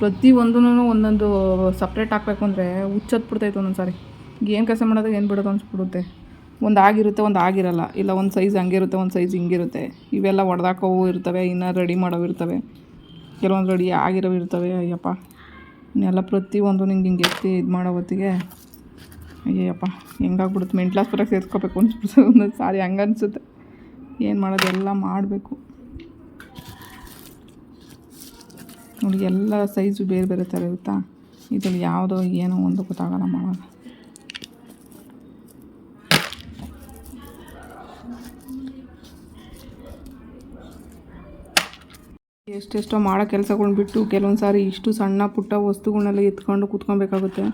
ಪ್ರತಿಯೊಂದೂ ಒಂದೊಂದು ಸಪ್ರೇಟ್ ಹಾಕ್ಬೇಕು ಅಂದರೆ ಹುಚ್ಚತ್ಬಿಡ್ತೈತೆ ಒಂದೊಂದು ಸಾರಿ. ಏನು ಕೆಲಸ ಮಾಡೋದು, ಏನು ಬಿಡೋದು ಅನ್ಸ್ಬಿಡುತ್ತೆ. ಒಂದು ಆಗಿರುತ್ತೆ, ಒಂದು ಆಗಿರಲ್ಲ. ಇಲ್ಲ ಒಂದು ಸೈಜ್ ಹಂಗಿರುತ್ತೆ, ಒಂದು ಸೈಜ್ ಹಿಂಗಿರುತ್ತೆ. ಇವೆಲ್ಲ ಹೊಡೆದಾಕೋವು ಇರ್ತವೆ, ಇನ್ನು ರೆಡಿ ಮಾಡೋವು ಇರ್ತವೆ. ಕೆಲವೊಂದು ರೆಡಿ ಆಗಿರೋವು ಇರ್ತವೆ, ಅಯ್ಯಪ್ಪ. ಇನ್ನೆಲ್ಲ ಪ್ರತಿ ಪ್ರತಿಯೊಂದು ನಿಂಗೆ ಹಿಂಗೆ ಎತ್ತಿ ಇದು ಮಾಡೋ ಹೊತ್ತಿಗೆ ಅಯ್ಯಪ್ಪ ಹೆಂಗಾಗ್ಬಿಡುತ್ತೆ? ಮೆಂಟ್ಲ್ ಆಸ್ಪತ್ರೆಗೆ ಸೇರಿಸ್ಕೋಬೇಕು ಅನ್ಸ್ಬಿಡ್ತು. ಒಂದೊಂದು ಸಾರಿ ಹಂಗೆ ಅನಿಸುತ್ತೆ. ಏನು ಮಾಡೋದು? ಎಲ್ಲ ಮಾಡಬೇಕು. ನೋಡಿ, ಎಲ್ಲ ಸೈಜು ಬೇರೆ ಬೇರೆ ಥರ ಇರುತ್ತಾ? ಇದ್ರಲ್ಲಿ ಯಾವುದೋ ಏನೋ ಒಂದು ಗೊತ್ತಾಗಲ್ಲ ಮಾಡೋದು ಎಷ್ಟೆಷ್ಟೋ ಮಾಡೋ ಕೆಲಸಗಳ್ನ ಬಿಟ್ಟು ಕೆಲವೊಂದು ಸಾರಿ ಇಷ್ಟು ಸಣ್ಣ ಪುಟ್ಟ ವಸ್ತುಗಳನ್ನೆಲ್ಲ ಎತ್ಕೊಂಡು ಕೂತ್ಕೊಬೇಕಾಗುತ್ತೆ.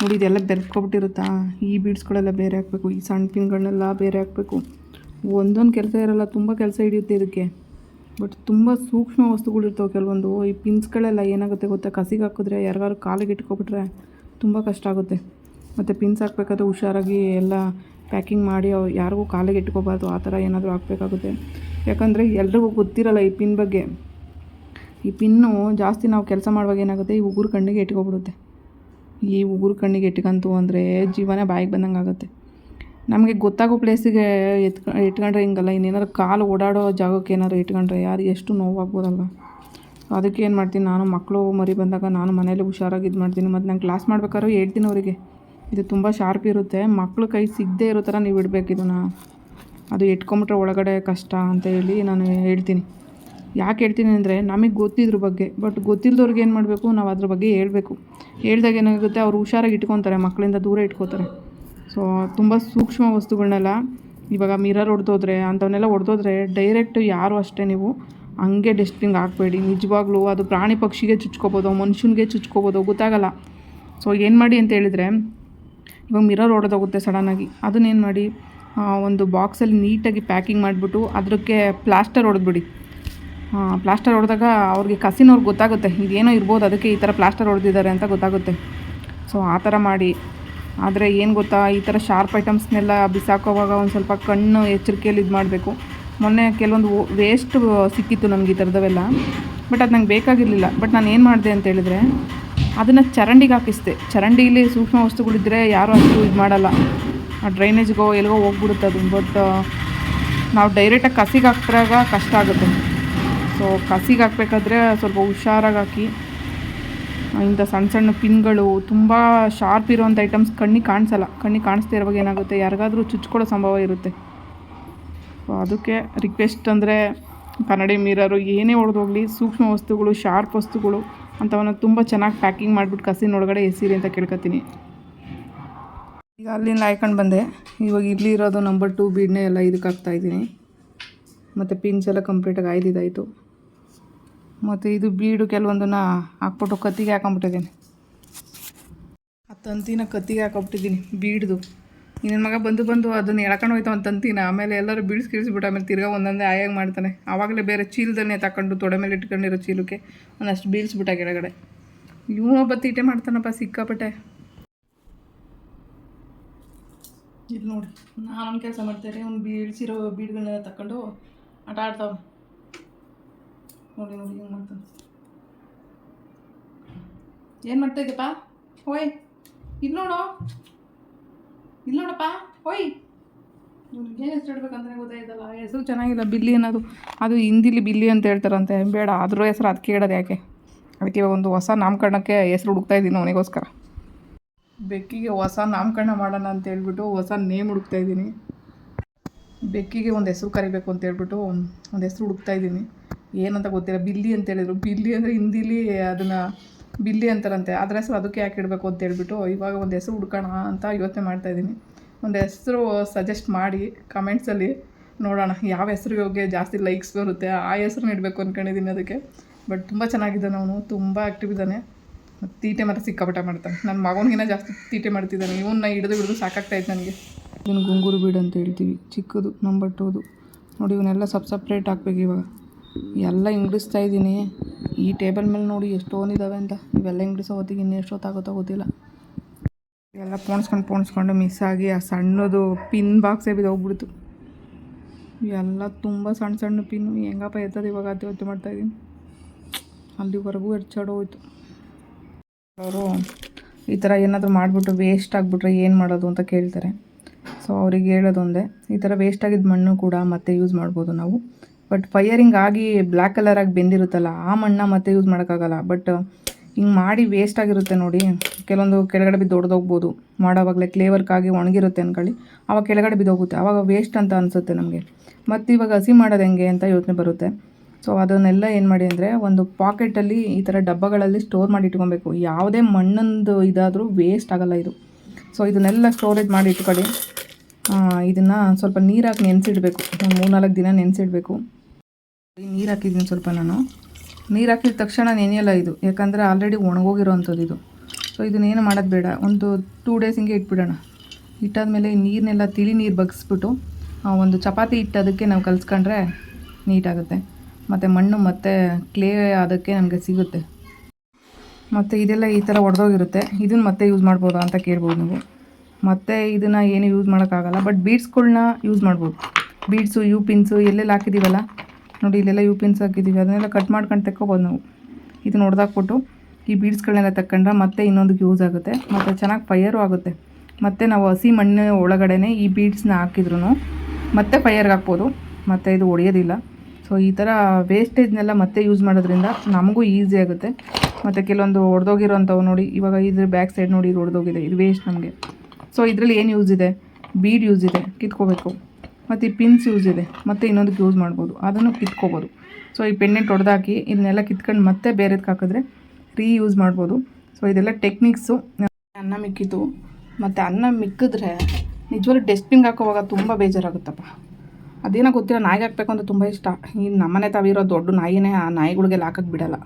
ನೋಡಿ ಇದೆಲ್ಲ ಬೆರ್ಕೊಬಿಟ್ಟಿರುತ್ತಾ? ಈ ಬೀಡ್ಸ್ಗಳೆಲ್ಲ ಬೇರೆ ಹಾಕಬೇಕು, ಈ ಸಣ್ಣ ಪಿನ್ಗಳನ್ನೆಲ್ಲ ಬೇರೆ ಹಾಕಬೇಕು. ಒಂದೊಂದು ಕೆಲಸ ಇರೋಲ್ಲ, ತುಂಬ ಕೆಲಸ ಹಿಡಿಯುತ್ತೆ ಇದಕ್ಕೆ. ಬಟ್ ತುಂಬ ಸೂಕ್ಷ್ಮ ವಸ್ತುಗಳಿರ್ತಾವೆ ಕೆಲವೊಂದು. ಈ ಪಿನ್ಸ್ಗಳೆಲ್ಲ ಏನಾಗುತ್ತೆ ಗೊತ್ತಾ? ಕಸಿಗೆ ಹಾಕಿದ್ರೆ ಯಾರಿಗಾರು ಕಾಲಿಗೆ ಇಟ್ಕೊಬಿಟ್ರೆ ತುಂಬ ಕಷ್ಟ ಆಗುತ್ತೆ. ಮತ್ತು ಪಿನ್ಸ್ ಹಾಕ್ಬೇಕಾದ್ರೆ ಹುಷಾರಾಗಿ ಎಲ್ಲ ಪ್ಯಾಕಿಂಗ್ ಮಾಡಿ ಅವು ಯಾರಿಗೂ ಕಾಲಿಗೆ ಇಟ್ಕೋಬಾರ್ದು. ಆ ಥರ ಏನಾದರೂ ಹಾಕ್ಬೇಕಾಗುತ್ತೆ. ಯಾಕಂದರೆ ಎಲ್ರಿಗೂ ಗೊತ್ತಿರಲ್ಲ ಈ ಪಿನ್ ಬಗ್ಗೆ. ಈ ಪಿನ್ನು ಜಾಸ್ತಿ ನಾವು ಕೆಲಸ ಮಾಡುವಾಗ ಏನಾಗುತ್ತೆ? ಈ ಉಗುರು ಕಣ್ಣಿಗೆ ಇಟ್ಕೊಬಿಡುತ್ತೆ. ಈ ಉಗುರು ಕಣ್ಣಿಗೆ ಇಟ್ಕಂತು ಅಂದರೆ ಜೀವನ ಬಾಯಿಗೆ ಬಂದಂಗೆ ಆಗುತ್ತೆ. ನಮಗೆ ಗೊತ್ತಾಗೋ ಪ್ಲೇಸಿಗೆ ಎತ್ಕ, ಇಟ್ಕೊಂಡ್ರೆ ಹಿಂಗಲ್ಲ. ಇನ್ನೇನಾದ್ರು ಕಾಲು ಓಡಾಡೋ ಜಾಗಕ್ಕೆ ಏನಾದ್ರು ಇಟ್ಕೊಂಡ್ರೆ ಯಾರು ಎಷ್ಟು ನೋವಾಗ್ಬೋದಲ್ವ? ಅದಕ್ಕೆ ಏನು ಮಾಡ್ತೀನಿ, ನಾನು ಮಕ್ಕಳು ಮರಿ ಬಂದಾಗ ನಾನು ಮನೇಲಿ ಹುಷಾರಾಗಿ ಇದು ಮಾಡ್ತೀನಿ. ಮತ್ತು ನಾನು ಕ್ಲಾಸ್ ಮಾಡ್ಬೇಕಾದ್ರೂ ಹೇಳ್ತೀನಿ ಅವರಿಗೆ ಇದು ತುಂಬ ಶಾರ್ಪ್ ಇರುತ್ತೆ. ಮಕ್ಕಳು ಕೈ ಸಿಗದೇ ಇರೋ ಥರ ನೀವು ಇಡಬೇಕು ಇದನ್ನು. ಅದು ಇಟ್ಕೊಂಬಿಟ್ರೆ ಒಳಗಡೆ ಕಷ್ಟ ಅಂತ ಹೇಳಿ ನಾನು ಹೇಳ್ತೀನಿ. ಯಾಕೆ ಹೇಳ್ತೀನಿ ಅಂದರೆ ನಮಗೆ ಗೊತ್ತಿದ್ರ ಬಗ್ಗೆ ಬಟ್ ಗೊತ್ತಿಲ್ಲದವ್ರಿಗೆ ಏನು ಮಾಡಬೇಕು? ನಾವು ಅದ್ರ ಬಗ್ಗೆ ಹೇಳಬೇಕು. ಹೇಳ್ದಾಗ ಏನಾಗುತ್ತೆ, ಅವ್ರು ಹುಷಾರಾಗಿ ಇಟ್ಕೊತಾರೆ ಮಕ್ಕಳಿಂದ ದೂರ ಇಟ್ಕೋತಾರೆ. ಸೊ ತುಂಬ ಸೂಕ್ಷ್ಮ ವಸ್ತುಗಳನ್ನೆಲ್ಲ ಇವಾಗ ಮಿರರ್ ಹೊಡೆದೋದ್ರೆ ಅಂಥವನ್ನೆಲ್ಲ ಹೊಡೆದೋದ್ರೆ ಡೈರೆಕ್ಟ್ ಯಾರು ಅಷ್ಟೇ ನೀವು ಹಂಗೆ ಡಸ್ಟ್ಬಿನ್ಗೆ ಹಾಕ್ಬೇಡಿ. ನಿಜವಾಗ್ಲೂ ಅದು ಪ್ರಾಣಿ ಪಕ್ಷಿಗೆ ಚುಚ್ಕೋಬೋದು, ಮನುಷ್ಯನಿಗೆ ಚುಚ್ಕೋಬೋದು, ಗೊತ್ತಾಗಲ್ಲ. ಸೊ ಏನು ಮಾಡಿ ಅಂತ ಹೇಳಿದರೆ, ಇವಾಗ ಮಿರರ್ ಹೊಡೆದೋಗುತ್ತೆ ಸಡನ್ನಾಗಿ ಅದನ್ನೇನು ಮಾಡಿ ಒಂದು ಬಾಕ್ಸಲ್ಲಿ ನೀಟಾಗಿ ಪ್ಯಾಕಿಂಗ್ ಮಾಡಿಬಿಟ್ಟು ಅದಕ್ಕೆ ಪ್ಲಾಸ್ಟರ್ ಹೊಡೆದ್ಬಿಡಿ ಪ್ಲಾಸ್ಟರ್ ಹೊಡೆದಾಗ ಅವ್ರಿಗೆ ಕಸಿನವ್ರಿಗೆ ಗೊತ್ತಾಗುತ್ತೆ. ಇದೇನೋ ಇರ್ಬೋದು, ಅದಕ್ಕೆ ಈ ಥರ ಪ್ಲಾಸ್ಟರ್ ಹೊಡೆದಿದ್ದಾರೆ ಅಂತ ಗೊತ್ತಾಗುತ್ತೆ. ಸೊ ಆ ಥರ ಮಾಡಿ. ಆದರೆ ಏನು ಗೊತ್ತಾ, ಈ ಥರ ಶಾರ್ಪ್ ಐಟಮ್ಸ್ನೆಲ್ಲ ಬಿಸಾಕೋವಾಗ ಒಂದು ಸ್ವಲ್ಪ ಕಣ್ಣು ಎಚ್ಚರಿಕೆಯಲ್ಲಿ ಇದು ಮಾಡಬೇಕು. ಮೊನ್ನೆ ಕೆಲವೊಂದು ವೇಸ್ಟ್ ಸಿಕ್ಕಿತ್ತು ನನಗೆ ಈ ಥರದವೆಲ್ಲ. ಬಟ್ ಅದು ನಂಗೆ ಬೇಕಾಗಿರಲಿಲ್ಲ. ಬಟ್ ನಾನು ಏನು ಮಾಡಿದೆ ಅಂತ ಹೇಳಿದ್ರೆ, ಅದನ್ನು ಚರಂಡಿಗೆ ಹಾಕಿಸ್ದೆ. ಚರಂಡಿಲಿ ಸೂಕ್ಷ್ಮ ವಸ್ತುಗಳಿದ್ದರೆ ಯಾರೂ ಅಷ್ಟು ಇದು ಮಾಡಲ್ಲ. ಡ್ರೈನೇಜ್ಗೋ ಎಲ್ಲಿಗೋ ಹೋಗ್ಬಿಡುತ್ತೆ ಅದು. ಬಟ್ ನಾವು ಡೈರೆಕ್ಟಾಗಿ ಕಸಿಗೆ ಹಾಕ್ದಾಗ ಕಷ್ಟ ಆಗುತ್ತೆ. ಸೊ ಕಸಿಗೆ ಹಾಕ್ಬೇಕಾದ್ರೆ ಸ್ವಲ್ಪ ಹುಷಾರಾಗಿ ಹಾಕಿ ಇಂಥ ಸಣ್ಣ ಸಣ್ಣ ಪಿನ್ಗಳು, ತುಂಬ ಶಾರ್ಪ್ ಇರೋವಂಥ ಐಟಮ್ಸ್ ಕಣ್ಣಿಗೆ ಕಾಣಿಸಲ್ಲ. ಕಣ್ಣಿಗೆ ಕಾಣಿಸ್ತಾ ಇರುವಾಗ ಏನಾಗುತ್ತೆ? ಯಾರಿಗಾದರೂ ಚುಚ್ಕೊಳ್ಳೋ ಸಂಭವ ಇರುತ್ತೆ. ಸೊ ಅದಕ್ಕೆ ರಿಕ್ವೆಸ್ಟ್ ಅಂದರೆ ಕನ್ನಡಿ ಮೀರರು ಏನೇ ಹೊಡೆದೋಗ್ಲಿ ಸೂಕ್ಷ್ಮ ವಸ್ತುಗಳು ಶಾರ್ಪ್ ವಸ್ತುಗಳು, ಅಂಥವನ್ನ ತುಂಬ ಚೆನ್ನಾಗಿ ಪ್ಯಾಕಿಂಗ್ ಮಾಡಿಬಿಟ್ಟು ಕಸಿನೊಳಗಡೆ ಎಸಿರಿ ಅಂತ ಕೇಳ್ಕೊತೀನಿ ಈಗ ಅಲ್ಲಿಂದ ಹಾಯ್ಕೊಂಡು ಬಂದೆ. ಇವಾಗ ಇಲ್ಲಿ ಇರೋದು ನಂಬರ್ ಟು ಬೀಡ್ನೇ ಎಲ್ಲ ಇದಕ್ಕೆ ಹಾಕ್ತಾಯಿದ್ದೀನಿ ಮತ್ತು ಪಿನ್ಸ್ ಎಲ್ಲ ಕಂಪ್ಲೀಟಾಗಿ ಆಯ್ದಿದ್ದಾಯಿತು. ಮತ್ತು ಇದು ಬೀಡು ಕೆಲವೊಂದನ್ನು ಹಾಕ್ಬಿಟ್ಟು ಕತ್ತಿಗೆ ಹಾಕೊಂಬಿಟ್ಟಿದ್ದೀನಿ. ಆ ತಂತಿನ ಕತ್ತಿಗೆ ಹಾಕೊಂಬಿಟ್ಟಿದ್ದೀನಿ ಬೀಡ್ದು. ನಿನ್ನ ಮಗ ಬಂದು ಬಂದು ಅದನ್ನು ಎಳ್ಕೊಂಡು ಹೋಯ್ತು ಒಂದು ತಂತಿನ. ಆಮೇಲೆ ಎಲ್ಲರೂ ಬೀಳ್ಸಿ ಕಿಳಿಸ್ಬಿಟ್ಟು ಆಮೇಲೆ ತಿರ್ಗಾ ಒಂದೊಂದೇ ಆಯಾಗಿ ಮಾಡ್ತಾನೆ. ಆವಾಗಲೇ ಬೇರೆ ಚೀಲದನ್ನೇ ತಗೊಂಡು ತೊಡೆ ಮೇಲೆ ಇಟ್ಕೊಂಡಿರೋ ಚೀಲಕ್ಕೆ ಒಂದಷ್ಟು ಬೀಳಿಸ್ಬಿಟ್ಟ ಕೆಳಗಡೆ. ಇವನೊಬ್ಬ ತೀಟೆ ಮಾಡ್ತಾನಪ್ಪ ಸಿಕ್ಕಾಪಟ್ಟೆ. ಇಲ್ಲಿ ನೋಡಿ ನಾನೊಂದು ಕೆಲಸ ಮಾಡ್ತಾರೆ ಅವ್ನು ಬೀಳ್ಸಿರೋ ಬೀಡ್ಗಳನ್ನೆಲ್ಲ ತಗೊಂಡು ಆಟ ಆಡ್ತಾವ ನೋಡಿ ನೋಡಿ ಏನು ಮಾಡ್ತಾ ಇದ್ದಪ್ಪ ಹೋಯ್. ನೋಡು. ಇಲ್ಲಿ ನೋಡಪ್ಪ. ಹೋಯ್. ಏನು ಹೆಸರು ಇಡ್ಬೇಕಂತಾನೆ ಗೊತ್ತಾಯ್ತಲ್ಲ ಹೆಸರು ಚೆನ್ನಾಗಿಲ್ಲ, ಬಿಲ್ಲಿ ಅನ್ನೋದು. ಅದು ಹಿಂದಿಲಿ ಬಿಲ್ಲಿ ಅಂತ ಹೇಳ್ತಾರಂತೆ. ಬೇಡ ಅದ್ರ ಹೆಸರು ಅದಕ್ಕೆ ಇಡೋದು ಯಾಕೆ? ಅದಕ್ಕೆ ಇವಾಗ ಒಂದು ಹೊಸ ನಾಮಕರಣಕ್ಕೆ ಹೆಸರು ಹುಡುಕ್ತಾ ಇದ್ದೀನಿ ಅವನಿಗೋಸ್ಕರ. ಬೆಕ್ಕಿಗೆ ಹೊಸ ನಾಮಕರಣ ಮಾಡೋಣ ಅಂತ ಹೇಳ್ಬಿಟ್ಟು ಹೊಸ ನೇಮ್ ಹುಡುಕ್ತಾ ಇದ್ದೀನಿ. ಬೆಕ್ಕಿಗೆ ಒಂದು ಹೆಸರು ಕರಿಬೇಕು ಅಂತ ಹೇಳ್ಬಿಟ್ಟು ಒಂದು ಹೆಸರು ಹುಡುಕ್ತಾ ಇದ್ದೀನಿ. ಏನಂತ ಗೊತ್ತಿಲ್ಲ. ಬಿಲ್ಲಿ ಅಂತ ಹೇಳಿದ್ರು. ಬಿಲ್ಲಿ ಅಂದರೆ ಹಿಂದಿಲಿ ಅದನ್ನು ಬಿಲ್ಲಿ ಅಂತಾರಂತೆ. ಅದ್ರ ಹೆಸರು ಅದಕ್ಕೆ ಯಾಕೆ ಇಡಬೇಕು ಅಂತ ಹೇಳ್ಬಿಟ್ಟು ಇವಾಗ ಒಂದು ಹೆಸರು ಹುಡ್ಕೋಣ ಅಂತ ಯೋಚನೆ ಮಾಡ್ತಾ ಇದ್ದೀನಿ. ಒಂದು ಹೆಸರು ಸಜೆಸ್ಟ್ ಮಾಡಿ ಕಮೆಂಟ್ಸಲ್ಲಿ ನೋಡೋಣ ಯಾವ ಹೆಸ್ರಿಗೆ ಜಾಸ್ತಿ ಲೈಕ್ಸ್ ಬರುತ್ತೆ. ಆ ಹೆಸ್ರನ್ನ ಇಡಬೇಕು ಅಂದ್ಕೊಂಡಿದ್ದೀನಿ ಅದಕ್ಕೆ. ಬಟ್ ತುಂಬ ಚೆನ್ನಾಗಿದ್ದಾನೆ ಅವನು. ತುಂಬ ಆ್ಯಕ್ಟಿವ್ ಇದ್ದಾನೆ. ತೀಟೆ ಮಾತ್ರ ಸಿಕ್ಕಾಪಟ್ಟೆ ಮಾಡ್ತಾನೆ. ನನ್ನ ಮಗನಿಗಿನ ಜಾಸ್ತಿ ತೀಟೆ ಮಾಡ್ತಿದ್ದಾನೆ. ಇವನ್ನ ಹಿಡಿದು ಹಿಡಿದು ಸಾಕಾಗ್ತಾಯಿತ್ತು ನನಗೆ. ಇದನ್ನು ಗುಂಗುರು ಬೀಡು ಅಂತ ಹೇಳ್ತೀವಿ. ಚಿಕ್ಕದು, ನಂಬಟ್ಟೋದು. ನೋಡಿ ಇವನ್ನೆಲ್ಲ ಸಪ್ ಸಪ್ರೇಟ್ ಹಾಕ್ಬೇಕು ಇವಾಗ. ಎಲ್ಲ ಇಂಗ್ಲಿಸ್ತಾ ಇದ್ದೀನಿ. ಈ ಟೇಬಲ್ ಮೇಲೆ ನೋಡಿ ಎಷ್ಟೊಂದಿದ್ದಾವೆ ಅಂತ. ಇವೆಲ್ಲ ಇಂಗ್ಲಿಸ್ ಹೊತ್ತಿಗೆ ಇನ್ನೂ ಎಷ್ಟೊತ್ತಾಗುತ್ತೋ ಗೊತ್ತಿಲ್ಲ. ಎಲ್ಲ ಪೋಣಿಸ್ಕೊಂಡು ಪೋಣಿಸ್ಕೊಂಡು ಮಿಸ್ ಆಗಿ ಆ ಸಣ್ಣದು ಪಿನ್ ಬಾಕ್ಸೇ ಬಿದ್ದೋಗ್ಬಿಡ್ತು ಎಲ್ಲ ತುಂಬ ಸಣ್ಣ ಸಣ್ಣ ಪಿನ್ನು ಹೆಂಗಪ್ಪ ಎತ್ತದು ಇವಾಗ ಅದು ಮಾಡ್ತಾ ಮಾಡ್ತಾಯಿದ್ದೀನಿ ಅಲ್ಲಿವರೆಗೂ ಹೋಯ್ತು. ಅವರು ಈ ಥರ ಏನಾದರೂ ಮಾಡಿಬಿಟ್ಟು ವೇಸ್ಟ್ ಆಗಿಬಿಟ್ರೆ ಏನು ಮಾಡೋದು ಅಂತ ಕೇಳ್ತಾರೆ. ಸೊ ಅವ್ರಿಗೆ ಹೇಳೋದೊಂದೇ ಈ ಥರ ವೇಸ್ಟ್ ಆಗಿದ್ದ ಮಣ್ಣು ಕೂಡ ಮತ್ತೆ ಯೂಸ್ ಮಾಡ್ಬೋದು ನಾವು. ಬಟ್ ಫೈಯರಿಂಗ್ ಆಗಿ ಬ್ಲ್ಯಾಕ್ ಕಲರಾಗಿ ಬೆಂದಿರುತ್ತಲ್ಲ, ಆ ಮಣ್ಣ ಮತ್ತೆ ಯೂಸ್ ಮಾಡೋಕ್ಕಾಗಲ್ಲ. ಬಟ್ ಹಿಂಗೆ ಮಾಡಿ ವೇಸ್ಟ್ ಆಗಿರುತ್ತೆ ನೋಡಿ. ಕೆಲವೊಂದು ಕೆಳಗಡೆ ಬಿದ್ದು ದೊಡ್ದೋಗ್ಬೋದು ಮಾಡೋವಾಗಲೇ ಕ್ಲೇ ವರ್ಕ್ ಆಗಿ ಒಣಗಿರುತ್ತೆ ಅಂದ್ಕೊಳ್ಳಿ ಆವಾಗ ಕೆಳಗಡೆ ಬಿದ್ದೋಗುತ್ತೆ ಆವಾಗ ವೇಸ್ಟ್ ಅಂತ ಅನಿಸುತ್ತೆ ನಮಗೆ. ಮತ್ತು ಇವಾಗ ಹಸಿ ಮಾಡೋದು ಹೆಂಗೆ ಅಂತ ಯೋಚನೆ ಬರುತ್ತೆ. ಸೊ ಅದನ್ನೆಲ್ಲ ಏನು ಮಾಡಿ ಅಂದರೆ, ಒಂದು ಪಾಕೆಟಲ್ಲಿ ಈ ಥರ ಡಬ್ಬಗಳಲ್ಲಿ ಸ್ಟೋರ್ ಮಾಡಿ ಇಟ್ಕೊಬೇಕು. ಯಾವುದೇ ಮಣ್ಣೊಂದು ಇದಾದರೂ ವೇಸ್ಟ್ ಆಗಲ್ಲ ಇದು. ಸೊ ಇದನ್ನೆಲ್ಲ ಸ್ಟೋರೇಜ್ ಮಾಡಿ ಇಟ್ಕೊಳ್ಳಿ. ಇದನ್ನು ಸ್ವಲ್ಪ ನೀರು ಹಾಕಿ ನೆನೆಸಿಡ್ಬೇಕು ಮೂರ್ನಾಲ್ಕು ದಿನ ನೆನೆಸಿಡಬೇಕು. ನೀರು ಹಾಕಿದ್ದೀನಿ ಸ್ವಲ್ಪ ನಾನು. ನೀರು ಹಾಕಿದ ತಕ್ಷಣ ನೆನೆಯಲ್ಲ ಇದು. ಯಾಕಂದರೆ ಆಲ್ರೆಡಿ ಒಣಗೋಗಿರೋವಂಥದ್ದು ಇದು. ಸೊ ಇದನ್ನೇನು ಮಾಡೋದು ಬೇಡ. ಒಂದು ಟೂ ಡೇಸ್ ಹಿಂಗೆ ಇಟ್ಬಿಡೋಣ. ಇಟ್ಟಾದಮೇಲೆ ನೀರನ್ನೆಲ್ಲ ತಿಳಿ ನೀರು ಬಗ್ಸ್ಬಿಟ್ಟು ಒಂದು ಚಪಾತಿ ಹಿಟ್ಟು ಅದಕ್ಕೆ ನಾವು ಕಲಿಸ್ಕೊಂಡ್ರೆ ನೀಟಾಗುತ್ತೆ ಮತ್ತು ಮಣ್ಣು ಮತ್ತು ಕ್ಲೇ ಅದಕ್ಕೆ ನಮಗೆ ಸಿಗುತ್ತೆ. ಮತ್ತು ಇದೆಲ್ಲ ಈ ಥರ ಒಡೆದೋಗಿರುತ್ತೆ. ಇದನ್ನು ಮತ್ತೆ ಯೂಸ್ ಮಾಡ್ಬೋದಾ ಅಂತ ಕೇಳ್ಬೋದು ನೀವು. ಮತ್ತು ಇದನ್ನು ಏನು ಯೂಸ್ ಮಾಡೋಕ್ಕಾಗಲ್ಲ ಬಟ್ ಬೀಡ್ಸ್ಗಳನ್ನ ಯೂಸ್ ಮಾಡ್ಬೋದು. ಬೀಡ್ಸು ಯು ಪಿನ್ಸು ಎಲ್ಲೆಲ್ಲ ಹಾಕಿದ್ದೀವಲ್ಲ ನೋಡಿ ಇಲ್ಲೆಲ್ಲ ಯು ಪಿನ್ಸ್ ಹಾಕಿದ್ದೀವಿ ಅದನ್ನೆಲ್ಲ ಕಟ್ ಮಾಡ್ಕೊಂಡು ತೆಕ್ಕೋಬೋದು ನಾವು. ಇದನ್ನ ಹೊಡೆದಾಕ್ಬಿಟ್ಟು ಈ ಬೀಡ್ಸ್ಗಳನ್ನೆಲ್ಲ ತಕ್ಕೊಂಡ್ರೆ ಮತ್ತೆ ಇನ್ನೊಂದಕ್ಕೆ ಯೂಸ್ ಆಗುತ್ತೆ, ಮತ್ತು ಚೆನ್ನಾಗಿ ಫೈಯರು ಆಗುತ್ತೆ. ಮತ್ತು ನಾವು ಹಸಿ ಮಣ್ಣು ಒಳಗಡೆನೆ ಈ ಬೀಡ್ಸ್ನ ಹಾಕಿದ್ರು ಮತ್ತೆ ಫೈಯರ್ಗೆ ಹಾಕ್ಬೋದು, ಮತ್ತು ಇದು ಒಡೆಯೋದಿಲ್ಲ. ಸೊ ಈ ಥರ ವೇಸ್ಟೇಜ್ನೆಲ್ಲ ಮತ್ತೆ ಯೂಸ್ ಮಾಡೋದ್ರಿಂದ ನಮಗೂ ಈಸಿ ಆಗುತ್ತೆ. ಮತ್ತು ಕೆಲವೊಂದು ಒಡೆದೋಗಿರೋಂಥವು ನೋಡಿ, ಇವಾಗ ಇದ್ರ ಬ್ಯಾಕ್ ಸೈಡ್ ನೋಡಿ ಇದು ಒಡೆದೋಗಿದೆ, ಇದು ವೇಸ್ಟ್ ನಮಗೆ. ಸೊ ಇದರಲ್ಲಿ ಏನು ಯೂಸ್ ಇದೆ? ಬೀಡ್ ಯೂಸ್ ಇದೆ, ಕಿತ್ಕೋಬೇಕು. ಮತ್ತು ಈ ಪಿನ್ಸ್ ಯೂಸ್ ಇದೆ, ಮತ್ತು ಇನ್ನೊಂದಕ್ಕೆ ಯೂಸ್ ಮಾಡ್ಬೋದು. ಅದನ್ನು ಕಿತ್ಕೋಬೋದು. ಸೊ ಈ ಪೆಂಡೆಂಟ್ ಹೊಡೆದಾಕಿ ಇದನ್ನೆಲ್ಲ ಕಿತ್ಕೊಂಡು ಮತ್ತೆ ಬೇರೆದಕ್ಕೆ ಹಾಕಿದ್ರೆ ರೀ ಯೂಸ್ ಮಾಡ್ಬೋದು. ಸೊ ಇದೆಲ್ಲ ಟೆಕ್ನಿಕ್ಸು ಅನ್ನ ಮಿಕ್ಕಿತು ಮತ್ತು ಅನ್ನ ಮಿಕ್ಕಿದ್ರೆ ನಿಜವಾಗ್ಲೂ ಡಸ್ಟ್ಬಿನ್ಗೆ ಹಾಕೋವಾಗ ತುಂಬ ಬೇಜಾರಾಗುತ್ತಪ್ಪ. ಅದೇನೋ ಗೊತ್ತಿಲ್ಲ, ನಾಯಿಗೆ ಹಾಕಬೇಕು ಅಂತ ತುಂಬ ಇಷ್ಟ. ಈ ನಮ್ಮನೆ ತಾವಿರೋ ದೊಡ್ಡ ನಾಯಿನೇ ಆ ನಾಯಿಗಳಿಗೆಲ್ಲ ಹಾಕಕ್ಕೆ ಬಿಡಲ್ಲ.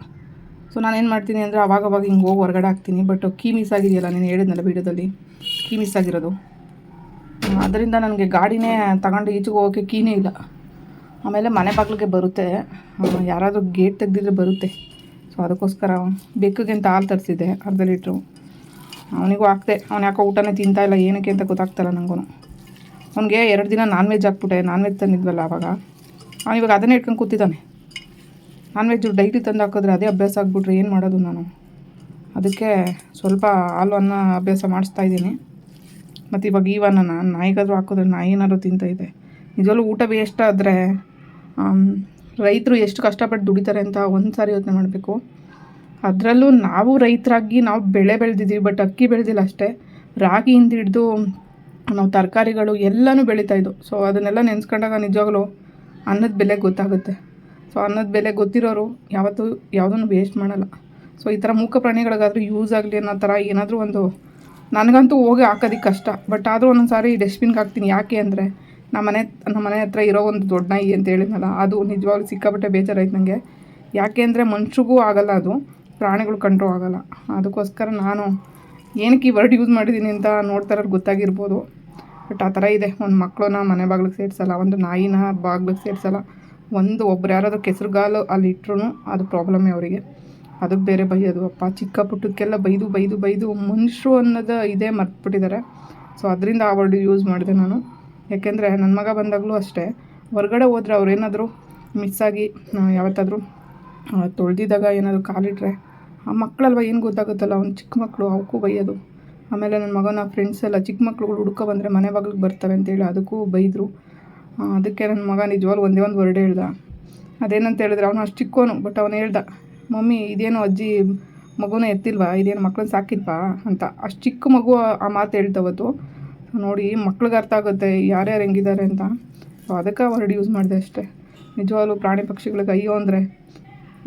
ಸೊ ನಾನೇನು ಮಾಡ್ತೀನಿ ಅಂದರೆ ಅವಾಗ ಅವಾಗ ಹಿಂಗೆ ಹೋಗಿ ಹೊರಗಡೆ ಹಾಕ್ತೀನಿ. ಬಟ್ ಕೀ ಮಿಸ್ ಆಗಿದೆಯಲ್ಲ, ನೀನು ಹೇಳಿದ್ನಲ್ಲ ವೀಡಿಯೋದಲ್ಲಿ ಕೀ ಮಿಸ್ ಆಗಿರೋದು. ಅದರಿಂದ ನನಗೆ ಗಾಡಿನೇ ತಗೊಂಡು ಈಚೆಗೆ ಹೋಗೋಕ್ಕೆ ಕೀನೇ ಇಲ್ಲ. ಆಮೇಲೆ ಮನೆ ಬಾಗಿಲಿಗೆ ಬರುತ್ತೆ. ಯಾರಾದರೂ ಗೇಟ್ ತೆಗೆದಿದ್ರೆ ಬರುತ್ತೆ. ಸೊ ಅದಕ್ಕೋಸ್ಕರ ಬೆಕ್ಕಿಗೆ ಅಂತ ಹಾಲು ತರಿಸಿದ್ದೆ, ಅರ್ಧ ಲೀಟ್ರು. ಅವನಿಗೂ ಹಾಕ್ದೆ. ಅವ್ನು ಯಾಕೋ ಊಟನೇ ತಿಂತಾ ಇಲ್ಲ, ಏನಕ್ಕೆ ಅಂತ ಗೊತ್ತಾಗ್ತಲ್ಲ ನನಗೂ ಅವನಿಗೆ ಎರಡು ದಿನ ನಾನ್ ವೆಜ್ ಹಾಕ್ಬಿಟ್ಟೆ. ನಾನ್ ವೆಜ್ ತಂದಿದ್ವಲ್ಲ ಅವಾಗ. ಅವನಿವಾಗ ಅದನ್ನೇ ಇಟ್ಕೊಂಡು ಕೂತಿದ್ದಾನೆ. ನಾನ್ ವೆಜ್ ಡೈಲಿ ತಂದು ಹಾಕಿದ್ರೆ ಅದೇ ಅಭ್ಯಾಸ ಆಗ್ಬಿಟ್ರೆ ಏನು ಮಾಡೋದು ನಾನು? ಅದಕ್ಕೆ ಸ್ವಲ್ಪ ಹಾಲು, ಅನ್ನ ಅಭ್ಯಾಸ ಮಾಡಿಸ್ತಾ ಇದ್ದೀನಿ. ಮತ್ತು ಇವಾಗ ಈವನ್ನ ನಾನು ನಾಯಿಗಾದರೂ ಹಾಕಿದ್ರೆ ನಾಯಿ ಏನಾದ್ರು ತಿಂತೈತೆ ನಿಜವಾಗ್ಲೂ ಊಟ ವೇಸ್ಟ್ ಆದರೆ ರೈತರು ಎಷ್ಟು ಕಷ್ಟಪಟ್ಟು ದುಡಿತಾರೆ ಅಂತ ಒಂದು ಸಾರಿ ಯೋಚನೆ ಮಾಡಬೇಕು. ಅದರಲ್ಲೂ ನಾವು ರೈತರಾಗಿ ನಾವು ಬೆಳೆ ಬೆಳೆದಿದ್ದೀವಿ, ಬಟ್ ಅಕ್ಕಿ ಬೆಳೆದಿಲ್ಲ ಅಷ್ಟೇ. ರಾಗಿಯಿಂದ ಹಿಡಿದು ನಾವು ತರಕಾರಿಗಳು ಎಲ್ಲನೂ ಬೆಳೀತಾ ಇದ್ದವು ಸೊ ಅದನ್ನೆಲ್ಲ ನೆನೆಸ್ಕೊಂಡಾಗ ನಿಜವಾಗ್ಲೂ ಅನ್ನದ ಬೆಲೆ ಗೊತ್ತಾಗುತ್ತೆ. ಸೊ ಅನ್ನದ ಬೆಲೆ ಗೊತ್ತಿರೋರು ಯಾವತ್ತೂ ಯಾವುದನ್ನು ವೇಸ್ಟ್ ಮಾಡಲ್ಲ. ಸೊ ಈ ಥರ ಮೂಕ ಪ್ರಾಣಿಗಳಿಗಾದರೂ ಯೂಸ್ ಆಗಲಿ ಅನ್ನೋ ಥರ ಏನಾದರೂ ಒಂದು ನನಗಂತೂ ಹೋಗಿ ಹಾಕೋದಕ್ಕೆ ಕಷ್ಟ. ಬಟ್ ಆದರೂ ಒಂದೊಂದು ಸಾರಿ ಡಸ್ಟ್ಬಿನ್ಗೆ ಹಾಕ್ತೀನಿ. ಯಾಕೆ ಅಂದರೆ ನಮ್ಮ ಮನೆ ನಮ್ಮ ಮನೆ ಹತ್ರ ಇರೋ ಒಂದು ದೊಡ್ಡ ನಾಯಿ ಅಂತ ಹೇಳಿದ್ನಲ್ಲ, ಅದು ನಿಜವಾಗ್ಲೂ ಸಿಕ್ಕಾಪಟ್ಟೆ ಬೇಜಾರಾಯ್ತು ನನಗೆ ಯಾಕೆ ಅಂದರೆ ಮನುಷ್ಯಗೂ ಆಗಲ್ಲ ಅದು, ಪ್ರಾಣಿಗಳು ಕಂಟ್ರೋ ಆಗಲ್ಲ. ಅದಕ್ಕೋಸ್ಕರ ನಾನು ಏನಕ್ಕೆ ಈ ವರ್ಡ್ ಯೂಸ್ ಮಾಡಿದ್ದೀನಿ ಅಂತ ನೋಡ್ತಾ ಇರೋರು ಗೊತ್ತಾಗಿರ್ಬೋದು. ಬಟ್ ಆ ಥರ ಇದೆ. ಒಂದು ಮಕ್ಕಳನ್ನ ಮನೆ ಬಾಗಿಲಿಗೆ ಸೇರಿಸಲ್ಲ, ಒಂದು ನಾಯಿನ ಬಾಗ್ಲಿಗೆ ಸೇರಿಸಲ್ಲ. ಒಂದು ಒಬ್ರು ಯಾರಾದರೂ ಕೆಸರುಗಾಲು ಅಲ್ಲಿ ಇಟ್ಟರು ಅದು ಪ್ರಾಬ್ಲಮ್ಮೇ ಅವರಿಗೆ. ಅದಕ್ಕೆ ಬೇರೆ ಬೈಯೋದು ಅಪ್ಪ. ಚಿಕ್ಕ ಪುಟ್ಟಕ್ಕೆಲ್ಲ ಬೈದು ಬೈದು ಬೈದು ಮನುಷ್ಯರು ಅನ್ನೋದು ಇದೇ ಮರ್ತ್ಬಿಟ್ಟಿದ್ದಾರೆ ಸೊ ಅದರಿಂದ ಆ ವರ್ಡ್ ಯೂಸ್ ಮಾಡಿದೆ ನಾನು. ಯಾಕೆಂದರೆ ನನ್ನ ಮಗ ಬಂದಾಗಲೂ ಅಷ್ಟೇ. ಹೊರಗಡೆ ಹೋದ್ರೆ ಅವ್ರು ಮಿಸ್ಸಾಗಿ ಯಾವತ್ತಾದರೂ ತೊಳೆದಿದ್ದಾಗ ಏನಾದರೂ ಕಾಲಿಟ್ರೆ, ಆ ಮಕ್ಕಳಲ್ವ ಏನು ಗೊತ್ತಾಗುತ್ತಲ್ಲ? ಅವ್ನು ಚಿಕ್ಕ ಮಕ್ಕಳು ಅವಕ್ಕೂ ಬೈಯೋದು. ಆಮೇಲೆ ನನ್ನ ಮಗನ ಫ್ರೆಂಡ್ಸ್ ಎಲ್ಲ ಚಿಕ್ಕ ಮಕ್ಳುಗಳು ಹುಡ್ಕೊ ಬಂದರೆ ಮನೆ ಬಾಗಿಲಿಗೆ ಬರ್ತವೆ ಅಂತೇಳಿ ಅದಕ್ಕೂ ಬೈದರು. ಅದಕ್ಕೆ ನನ್ನ ಮಗ ನಿಜವಾಗ್ಲೂ ಒಂದೇ ಒಂದು ವರ್ಡ್ ಹೇಳ್ದ. ಅದೇನಂತ ಹೇಳಿದ್ರೆ ಅವನು ಅಷ್ಟು ಚಿಕ್ಕೋನು ಬಟ್ ಅವನು ಹೇಳ್ದ, ಮಮ್ಮಿ, ಇದೇನು ಅಜ್ಜಿ ಮಗುನ ಎತ್ತಿಲ್ವಾ? ಇದೇನು ಮಕ್ಳನ್ನ ಸಾಕಿಲ್ವಾ? ಅಂತ. ಅಷ್ಟು ಚಿಕ್ಕ ಮಗು ಆ- ಆ ಮಾತು ಹೇಳ್ತವತ್ತು ನೋಡಿ, ಮಕ್ಳಿಗೆ ಅರ್ಥ ಆಗುತ್ತೆ, ಯಾರ್ಯಾರು ಹೆಂಗಿದ್ದಾರೆ ಅಂತ. ಸೊ ಅದಕ್ಕೆ ವರ್ಡ್ ಯೂಸ್ ಮಾಡಿದೆ ಅಷ್ಟೇ. ನಿಜವಾಗ್ಲೂ ಪ್ರಾಣಿ ಪಕ್ಷಿಗಳಿಗೆ ಅಯ್ಯೋ ಅಂದರೆ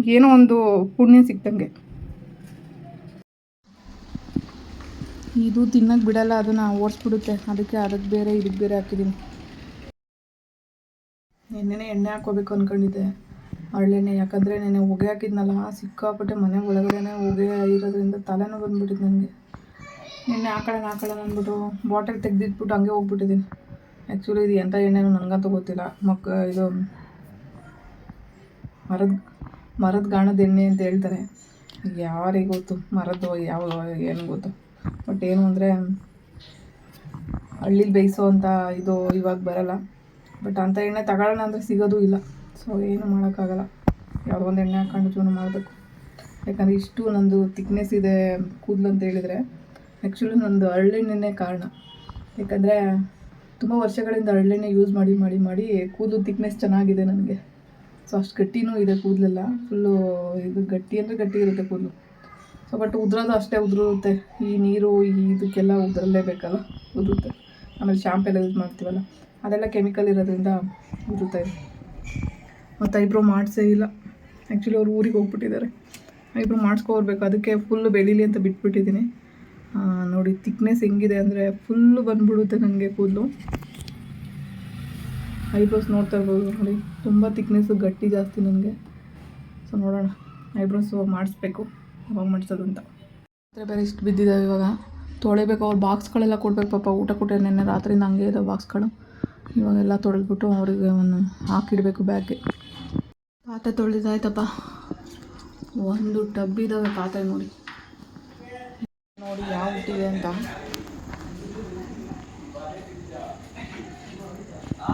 ಏನೋ ಒಂದು ಪುಣ್ಯ ಸಿಕ್ತಂಗೆ ಇದು ತಿನ್ನಕ್ಕೆ ಬಿಡಲ್ಲ, ಅದನ್ನು ಓಡಿಸ್ಬಿಡುತ್ತೆ. ಅದಕ್ಕೆ ಅದಕ್ಕೆ ಬೇರೆ ಇದಕ್ಕೆ ಬೇರೆ ಹಾಕಿದ್ದೀನಿ ನಿನ್ನೆನೇ ಎಣ್ಣೆ ಹಾಕೋಬೇಕು ಅನ್ಕೊಂಡಿದ್ದೆ. ಅರಳೆಣ್ಣೆ, ಯಾಕಂದರೆ ನೆನೆ ಹೊಗೆ ಹಾಕಿದ್ನಲ್ಲ, ಸಿಕ್ಕಾಪಟ್ಟೆ ಮನೆ ಒಳಗಡೆನೆ ಹೊಗೆ ಇರೋದ್ರಿಂದ ತಲೆನೂ ಬಂದ್ಬಿಟ್ಟಿದ್ ನನಗೆ ನಿನ್ನೆ ಹಾಕೊಳ್ಳೋಣ ಹಾಕೊಳ್ಳೋಣ ಅಂದ್ಬಿಟ್ಟು ಬಾಟಲ್ ತೆಗೆದಿಟ್ಬಿಟ್ಟು ಹಂಗೆ ಹೋಗ್ಬಿಟ್ಟಿದ್ದೀನಿ. ಆ್ಯಕ್ಚುಲಿ ಇದು ಎಂಥ ಎಣ್ಣೆನೂ ನನಗಂತೂ ಗೊತ್ತಿಲ್ಲ. ಮಕ್ಕ ಇದು ಮರದ ಮರದ ಗಾಣದ ಎಣ್ಣೆ ಅಂತ ಹೇಳ್ತಾರೆ. ಯಾರಿಗೆ ಗೊತ್ತು? ಮರದ್ದು, ಯಾವ, ಏನು ಗೊತ್ತು? ಬಟ್ ಏನು ಅಂದರೆ, ಹಳ್ಳಿಲಿ ಬೇಯಿಸೋ ಅಂತ ಇದು ಇವಾಗ ಬರಲ್ಲ. ಬಟ್ ಅಂಥ ಎಣ್ಣೆ ತಗೊಳ್ಳೋಣ ಅಂದರೆ ಸಿಗೋದು ಇಲ್ಲ. ಸೊ ಏನು ಮಾಡೋಕ್ಕಾಗಲ್ಲ. ಯಾವುದೋ ಒಂದು ಎಣ್ಣೆ ಹಾಕೊಂಡು ಜೀವನ ಮಾಡಬೇಕು. ಯಾಕಂದರೆ ಇಷ್ಟು ನಂದು ಥಿಕ್ನೆಸ್ ಇದೆ ಕೂದಲು ಅಂತ ಹೇಳಿದರೆ. ಆ್ಯಕ್ಚುಲಿ ನಂದು ಹರಳೆಣ್ಣೆನೇ ಕಾರಣ. ಯಾಕಂದರೆ ತುಂಬ ವರ್ಷಗಳಿಂದ ಹರಳೆಣ್ಣೆ ಯೂಸ್ ಮಾಡಿ ಮಾಡಿ ಮಾಡಿ ಕೂದಲು ತಿಕ್ನೆಸ್ ಚೆನ್ನಾಗಿದೆ ನನಗೆ. ಸೊ ಅಷ್ಟು ಗಟ್ಟಿನೂ ಇದೆ ಕೂದಲೆಲ್ಲ. ಫುಲ್ಲು ಇದು ಗಟ್ಟಿ ಅಂದರೆ ಗಟ್ಟಿ ಇರುತ್ತೆ ಕೂದಲು. ಸೊ ಬಟ್ ಉದ್ರೋದು ಅಷ್ಟೇ ಉದುರುತ್ತೆ ಈ ನೀರು, ಈ ಇದಕ್ಕೆಲ್ಲ ಉದುರಲೇಬೇಕಲ್ಲ, ಉದುರುತ್ತೆ. ಆಮೇಲೆ ಶಾಂಪೆಲ್ಲ ಯೂಸ್ ಮಾಡ್ತೀವಲ್ಲ. ಅದೆಲ್ಲ ಕೆಮಿಕಲ್ ಇರೋದ್ರಿಂದ ಇರುತ್ತೆ ಇದೆ. ಮತ್ತು ಐಬ್ರೋ ಮಾಡಿಸೇ ಇಲ್ಲ. ಆ್ಯಕ್ಚುಲಿ ಅವ್ರು ಊರಿಗೆ ಹೋಗ್ಬಿಟ್ಟಿದ್ದಾರೆ. ಐಬ್ರೋ ಮಾಡಿಸ್ಕೊಬರ್ಬೇಕು. ಅದಕ್ಕೆ ಫುಲ್ಲು ಬೆಳೀಲಿ ಅಂತ ಬಿಟ್ಬಿಟ್ಟಿದ್ದೀನಿ. ನೋಡಿ ತಿಕ್ನೆಸ್ ಹೆಂಗಿದೆ ಅಂದರೆ ಫುಲ್ಲು ಬಂದ್ಬಿಡುತ್ತೆ ನನಗೆ ಕೂದಲು. ಐಬ್ರೋಸ್ ನೋಡ್ತಾ ಇರ್ಬೋದು ನೋಡಿ. ತುಂಬ ತಿಕ್ನೆಸ್ಸು ಗಟ್ಟಿ ಜಾಸ್ತಿ ನನಗೆ ಸೊ ನೋಡೋಣ. ಐಬ್ರೋಸು ಮಾಡಿಸ್ಬೇಕು. ಯಾವಾಗ ಮಾಡಿಸೋದು ಅಂತ. ಆದರೆ ಬೇರೆ ಇಷ್ಟು ಬಿದ್ದಿದ್ದಾವೆ ಇವಾಗ. ತೊಳಿಬೇಕು. ಅವ್ರು ಬಾಕ್ಸ್ಗಳೆಲ್ಲ ಕೊಡಬೇಕು ಪಾಪ. ಊಟ ಕೊಟ್ಟೆ ನೆನ್ನೆ ರಾತ್ರಿಯಿಂದ ಹಂಗೆ ಇದಾವೆ ಬಾಕ್ಸ್ಗಳು ಇವಾಗೆಲ್ಲ ತೊಳೆದ್ಬಿಟ್ಟು ಅವರಿಗೆ ಒಂದು ಹಾಕಿಡಬೇಕು ಬ್ಯಾಗ್ಗೆ ಪಾತ್ರೆ ತೊಳೆದಾಯ್ತಪ್ಪ ಒಂದು ಟಬ್ ಇದ್ದಾವೆ ಪಾತ್ರೆ ನೋಡಿ. ನೋಡಿ ಯಾವ ಹುಟ್ಟಿದೆ ಅಂತ.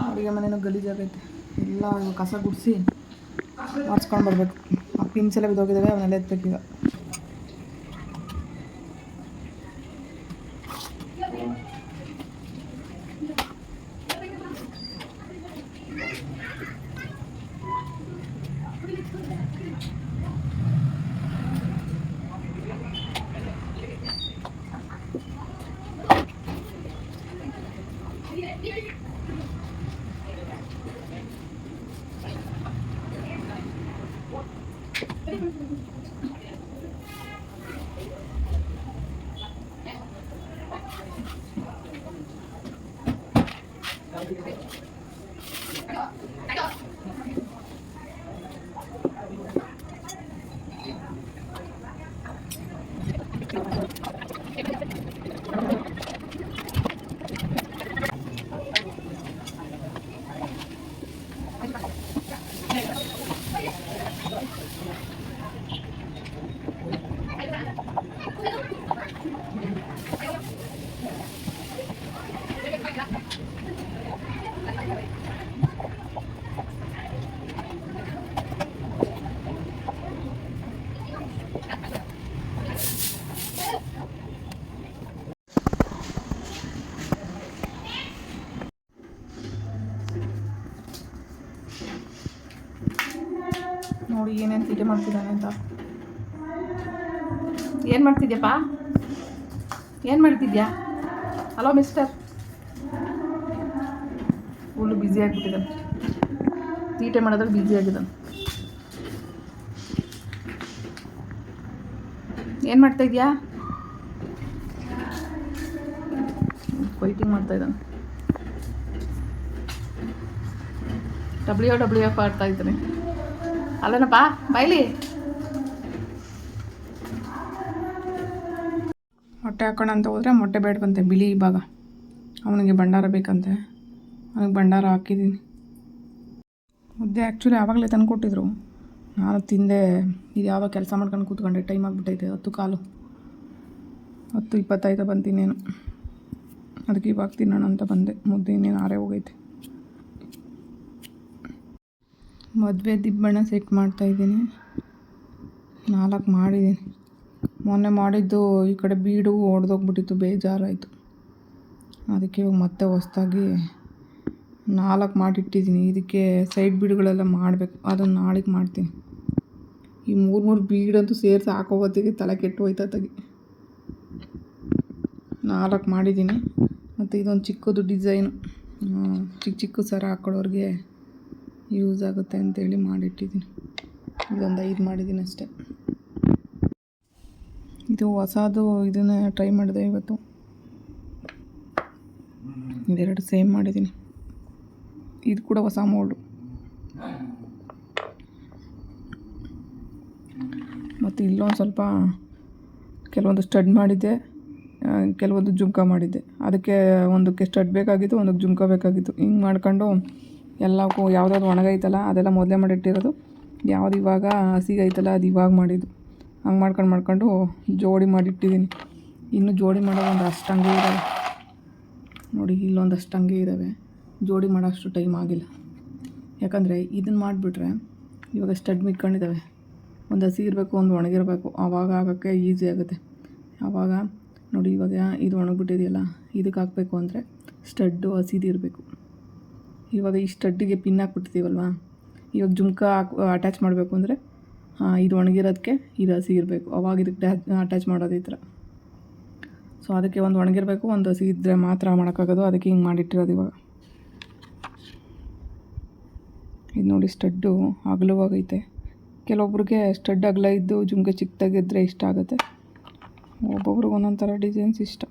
ಅಡುಗೆ ಮನೇನೂ ಗಲೀಜಾಗೈತೆ ಎಲ್ಲ ಕಸ ಗುಡಿಸಿ ಒರೆಸ್ಕೊಂಡು ಬರಬೇಕು. ಆ ಪಿನ್ಸ್ ಎಲ್ಲ ಬಿದ್ದೋಗಿದ್ದಾವೆ ಅವನ್ನೆಲ್ಲ ಎತ್ತಬೇಕೀಗ ನೋಡಿ ಏನೇನು ತಿಂಡಿ ಮಾಡ್ತಿದ್ದಾನೆ ಅಂತ. ಏನು ಮಾಡ್ತಿದ್ಯಪ್ಪ? ಏನು ಮಾಡ್ತಿದ್ಯಾ? ಹಲೋ ಮಿಸ್ಟರ್ ಫುಲ್ಲು ಬ್ಯುಸಿ ಆಗಿಬಿಟ್ಟಿದ್ದಾನೆ. ತೀಟೆ ಮಾಡೋದ್ರಲ್ಲಿ ಬ್ಯುಸಿ ಆಗಿದ್ದಾನೆ. ಏನು ಮಾಡ್ತಾ ಇದೆಯಾ? ವೈಟಿಂಗ್ ಮಾಡ್ತಾ ಇದ್ದಾನೆ. ಡಬ್ಲ್ಯೂ ಡಬ್ಲ್ಯೂ ಎಫ್ ಆಡ್ತಾ ಇದ್ದಾನೆ. ಅಲ್ಲನಪ್ಪ ಬೈಲಿ ಮೊಟ್ಟೆ ಹಾಕೋಣ ಅಂತ ಹೋದರೆ ಮೊಟ್ಟೆ ಬೇಡ್ಕಂತೆ, ಬಿಳಿ ಭಾಗ ಅವನಿಗೆ ಭಂಡಾರ ಬೇಕಂತೆ. ಅವನಿಗೆ ಭಂಡಾರ ಹಾಕಿದ್ದೀನಿ. ಮುದ್ದೆ ಆ್ಯಕ್ಚುಲಿ ಆವಾಗಲೇ ತಂದುಕೊಟ್ಟಿದ್ರು ನಾನು ತಿಂದೆ, ಇದು ಯಾವಾಗ ಕೆಲಸ ಮಾಡ್ಕೊಂಡು ಕೂತ್ಕೊಂಡೆ ಟೈಮ್ ಆಗಿಬಿಟ್ಟೈತೆ, ಹತ್ತು ಕಾಲು. ಹತ್ತು ಇಪ್ಪತ್ತೈದು ಬಂತೀನೇನು ಅದಕ್ಕೆ ಇವಾಗ ತಿನ್ನೋಣ ಅಂತ ಬಂದೆ. ಮುದ್ದೆ ಇನ್ನೇನು ಆರೇ ಹೋಗೈತೆ. ಮದುವೆ ದಿಬ್ಬಣ ಸೆಟ್ ಮಾಡ್ತಾ ಇದ್ದೀನಿ. ನಾಲ್ಕು ಮಾಡಿದ್ದೀನಿ. ಮೊನ್ನೆ ಮಾಡಿದ್ದು ಈ ಕಡೆ ಬೀಡು ಒಡೆದೋಗ್ಬಿಟ್ಟಿತ್ತು, ಬೇಜಾರಾಯಿತು. ಅದಕ್ಕೆ ಇವಾಗ ಮತ್ತೆ ಹೊಸ್ದಾಗಿ ನಾಲ್ಕು ಮಾಡಿಟ್ಟಿದ್ದೀನಿ. ಇದಕ್ಕೆ ಸೈಡ್ ಬೀಡುಗಳೆಲ್ಲ ಮಾಡಬೇಕು. ಅದನ್ನು ನಾಳೆಗೆ ಮಾಡ್ತೀನಿ. ಈ ಮೂರು ಮೂರು ಬೀಡಂತೂ ಸೇರಿಸಿ ಹಾಕೋಗೋತ್ತಿಗೆ ತಲೆ ಕೆಟ್ಟು ಹೋಯ್ತಾ ತಗಿ. ನಾಲ್ಕು ಮಾಡಿದ್ದೀನಿ. ಮತ್ತು ಇದೊಂದು ಚಿಕ್ಕದು ಡಿಸೈನು ಚಿಕ್ಕ ಚಿಕ್ಕ ಸರ ಹಾಕೊಳ್ಳೋರಿಗೆ ಯೂಸ್ ಆಗುತ್ತೆ ಅಂತೇಳಿ ಮಾಡಿಟ್ಟಿದ್ದೀನಿ. ಇದೊಂದು ಐದು ಮಾಡಿದ್ದೀನಿ ಅಷ್ಟೆ. ಇದು ಹೊಸದು ಇದನ್ನೇ ಟ್ರೈ ಮಾಡಿದೆ ಇವತ್ತು. ಇದೆರಡು ಸೇಮ್ ಮಾಡಿದ್ದೀನಿ. ಇದು ಕೂಡ ಹೊಸ ಮೋಲ್ಡು ಮತ್ತು ಇಲ್ಲೊಂದು ಸ್ವಲ್ಪ ಕೆಲವೊಂದು ಸ್ಟಡ್ ಮಾಡಿದ್ದೆ ಕೆಲವೊಂದು ಜುಮ್ಕ ಮಾಡಿದ್ದೆ. ಅದಕ್ಕೆ ಒಂದಕ್ಕೆ ಸ್ಟಡ್ ಬೇಕಾಗಿತ್ತು, ಒಂದಕ್ಕೆ ಜುಮ್ಕ ಬೇಕಾಗಿತ್ತು. ಹಿಂಗೆ ಮಾಡ್ಕೊಂಡು ಎಲ್ಲಕ್ಕೂ ಯಾವುದಾದ್ರು ಒಣಗೈತಲ್ಲ ಅದೆಲ್ಲ ಮೊದಲೇ ಮಾಡಿಟ್ಟಿರೋದು. ಯಾವ್ದು ಇವಾಗ ಹಸಿಗೈತಲ್ಲ ಅದು ಇವಾಗ ಮಾಡಿದ್ದು. ಹಂಗೆ ಮಾಡ್ಕೊಂಡು ಮಾಡ್ಕೊಂಡು ಜೋಡಿ ಮಾಡಿಟ್ಟಿದ್ದೀನಿ ಇನ್ನೂ ಜೋಡಿ ಮಾಡೋ ಒಂದು ಅಷ್ಟು ಹಂಗೆ ಇದ್ದಾವೆ ನೋಡಿ, ಇಲ್ಲೊಂದು ಹಂಗೆ ಇದ್ದಾವೆ ಜೋಡಿ ಮಾಡೋಷ್ಟು ಟೈಮ್ ಆಗಿಲ್ಲ. ಯಾಕಂದರೆ ಇದನ್ನು ಮಾಡಿಬಿಟ್ರೆ ಇವಾಗ ಸ್ಟಡ್ ಮಿಕ್ಕೊಂಡಿದ್ದಾವೆ ಒಂದು ಹಸಿ ಇರಬೇಕು, ಒಂದು ಒಣಗಿರಬೇಕು ಆವಾಗ ಆಗೋಕ್ಕೆ ಈಸಿ ಆಗುತ್ತೆ. ಆವಾಗ ನೋಡಿ, ಇವಾಗ ಇದು ಒಣಗಿಬಿಟ್ಟಿದೆಯಲ್ಲ ಇದಕ್ಕೆ ಹಾಕಬೇಕು ಅಂದರೆ ಸ್ಟಡ್ಡು ಹಸಿದು ಇರಬೇಕು. ಇವಾಗ ಈ ಸ್ಟಡ್ಡಿಗೆ ಪಿನ್ ಹಾಕ್ಬಿಟ್ಟಿದ್ದೀವಲ್ವಾ? ಇವಾಗ ಜುಮ್ಕ ಅಟ್ಯಾಚ್ ಮಾಡಬೇಕು ಅಂದರೆ ಇದು ಒಣಗಿರೋದಕ್ಕೆ ಇದು ಹಸಿ ಇರಬೇಕು. ಅವಾಗ ಇದಕ್ಕೆ ಅಟ್ಯಾಚ್ ಮಾಡೋದು ಈ ಥರ. ಸೊ ಅದಕ್ಕೆ ಒಂದು ಒಣಗಿರಬೇಕು, ಒಂದು ಹಸಿ ಇದ್ದರೆ ಮಾತ್ರ ಮಾಡೋಕ್ಕಾಗೋದು. ಅದಕ್ಕೆ ಹಿಂಗೆ ಮಾಡಿಟ್ಟಿರೋದು ಇವಾಗ. ಇದು ನೋಡಿ ಸ್ಟಡ್ಡು ಅಗಲವಾಗೈತೆ ಕೆಲವೊಬ್ರಿಗೆ ಸ್ಟಡ್ ಅಗಲ ಇದ್ದು ಜುಮ್ಕೆ ಚಿಕ್ಕದಾಗಿದ್ದರೆ ಇಷ್ಟ ಆಗುತ್ತೆ. ಒಬ್ಬೊಬ್ರಿಗೆ ಒಂದೊಂದು ಥರ ಡಿಸೈನ್ಸ್ ಇಷ್ಟ.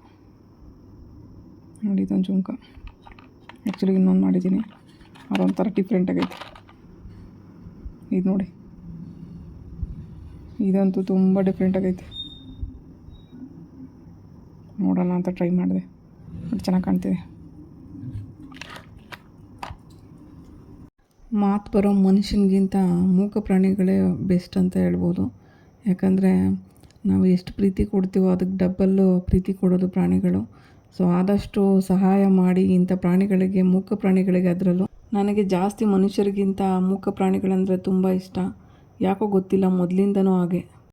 ನೋಡಿ ಇದೊಂದು ಜುಮ್ಕ. ಆ್ಯಕ್ಚುಲಿ ಇನ್ನೊಂದು ಮಾಡಿದ್ದೀನಿ. ಅದೊಂಥರ ಡಿಫ್ರೆಂಟ್ ಆಗೈತೆ. ಇದು ನೋಡಿ. ಇದಂತೂ ತುಂಬ ಡಿಫ್ರೆಂಟ್ ಆಗೈತೆ. ನೋಡೋಣ ಅಂತ ಟ್ರೈ ಮಾಡಿದೆ. ಬಟ್ ಚೆನ್ನಾಗಿ ಕಾಣ್ತಿದೆ. ಮಾತು ಬರೋ ಮನುಷ್ಯನಿಗಿಂತ ಮೂಕ ಪ್ರಾಣಿಗಳೇ ಬೆಸ್ಟ್ ಅಂತ ಹೇಳ್ಬೋದು. ಯಾಕಂದರೆ ನಾವು ಎಷ್ಟು ಪ್ರೀತಿ ಕೊಡ್ತೀವೋ ಅದಕ್ಕೆ ಡಬ್ಬಲ್ಲು ಪ್ರೀತಿ ಕೊಡೋದು ಪ್ರಾಣಿಗಳು. ಸೊ ಆದಷ್ಟು ಸಹಾಯ ಮಾಡಿ ಇಂಥ ಪ್ರಾಣಿಗಳಿಗೆ, ಮೂಕ ಪ್ರಾಣಿಗಳಿಗೆ ಅದರಲ್ಲೂ. ನನಗೆ ಜಾಸ್ತಿ ಮನುಷ್ಯರಿಗಿಂತ ಮೂಕ ಪ್ರಾಣಿಗಳಂದರೆ ತುಂಬ ಇಷ್ಟ. ಯಾಕೋ ಗೊತ್ತಿಲ್ಲ, ಮೊದಲಿಂದನೂ ಹಾಗೆ.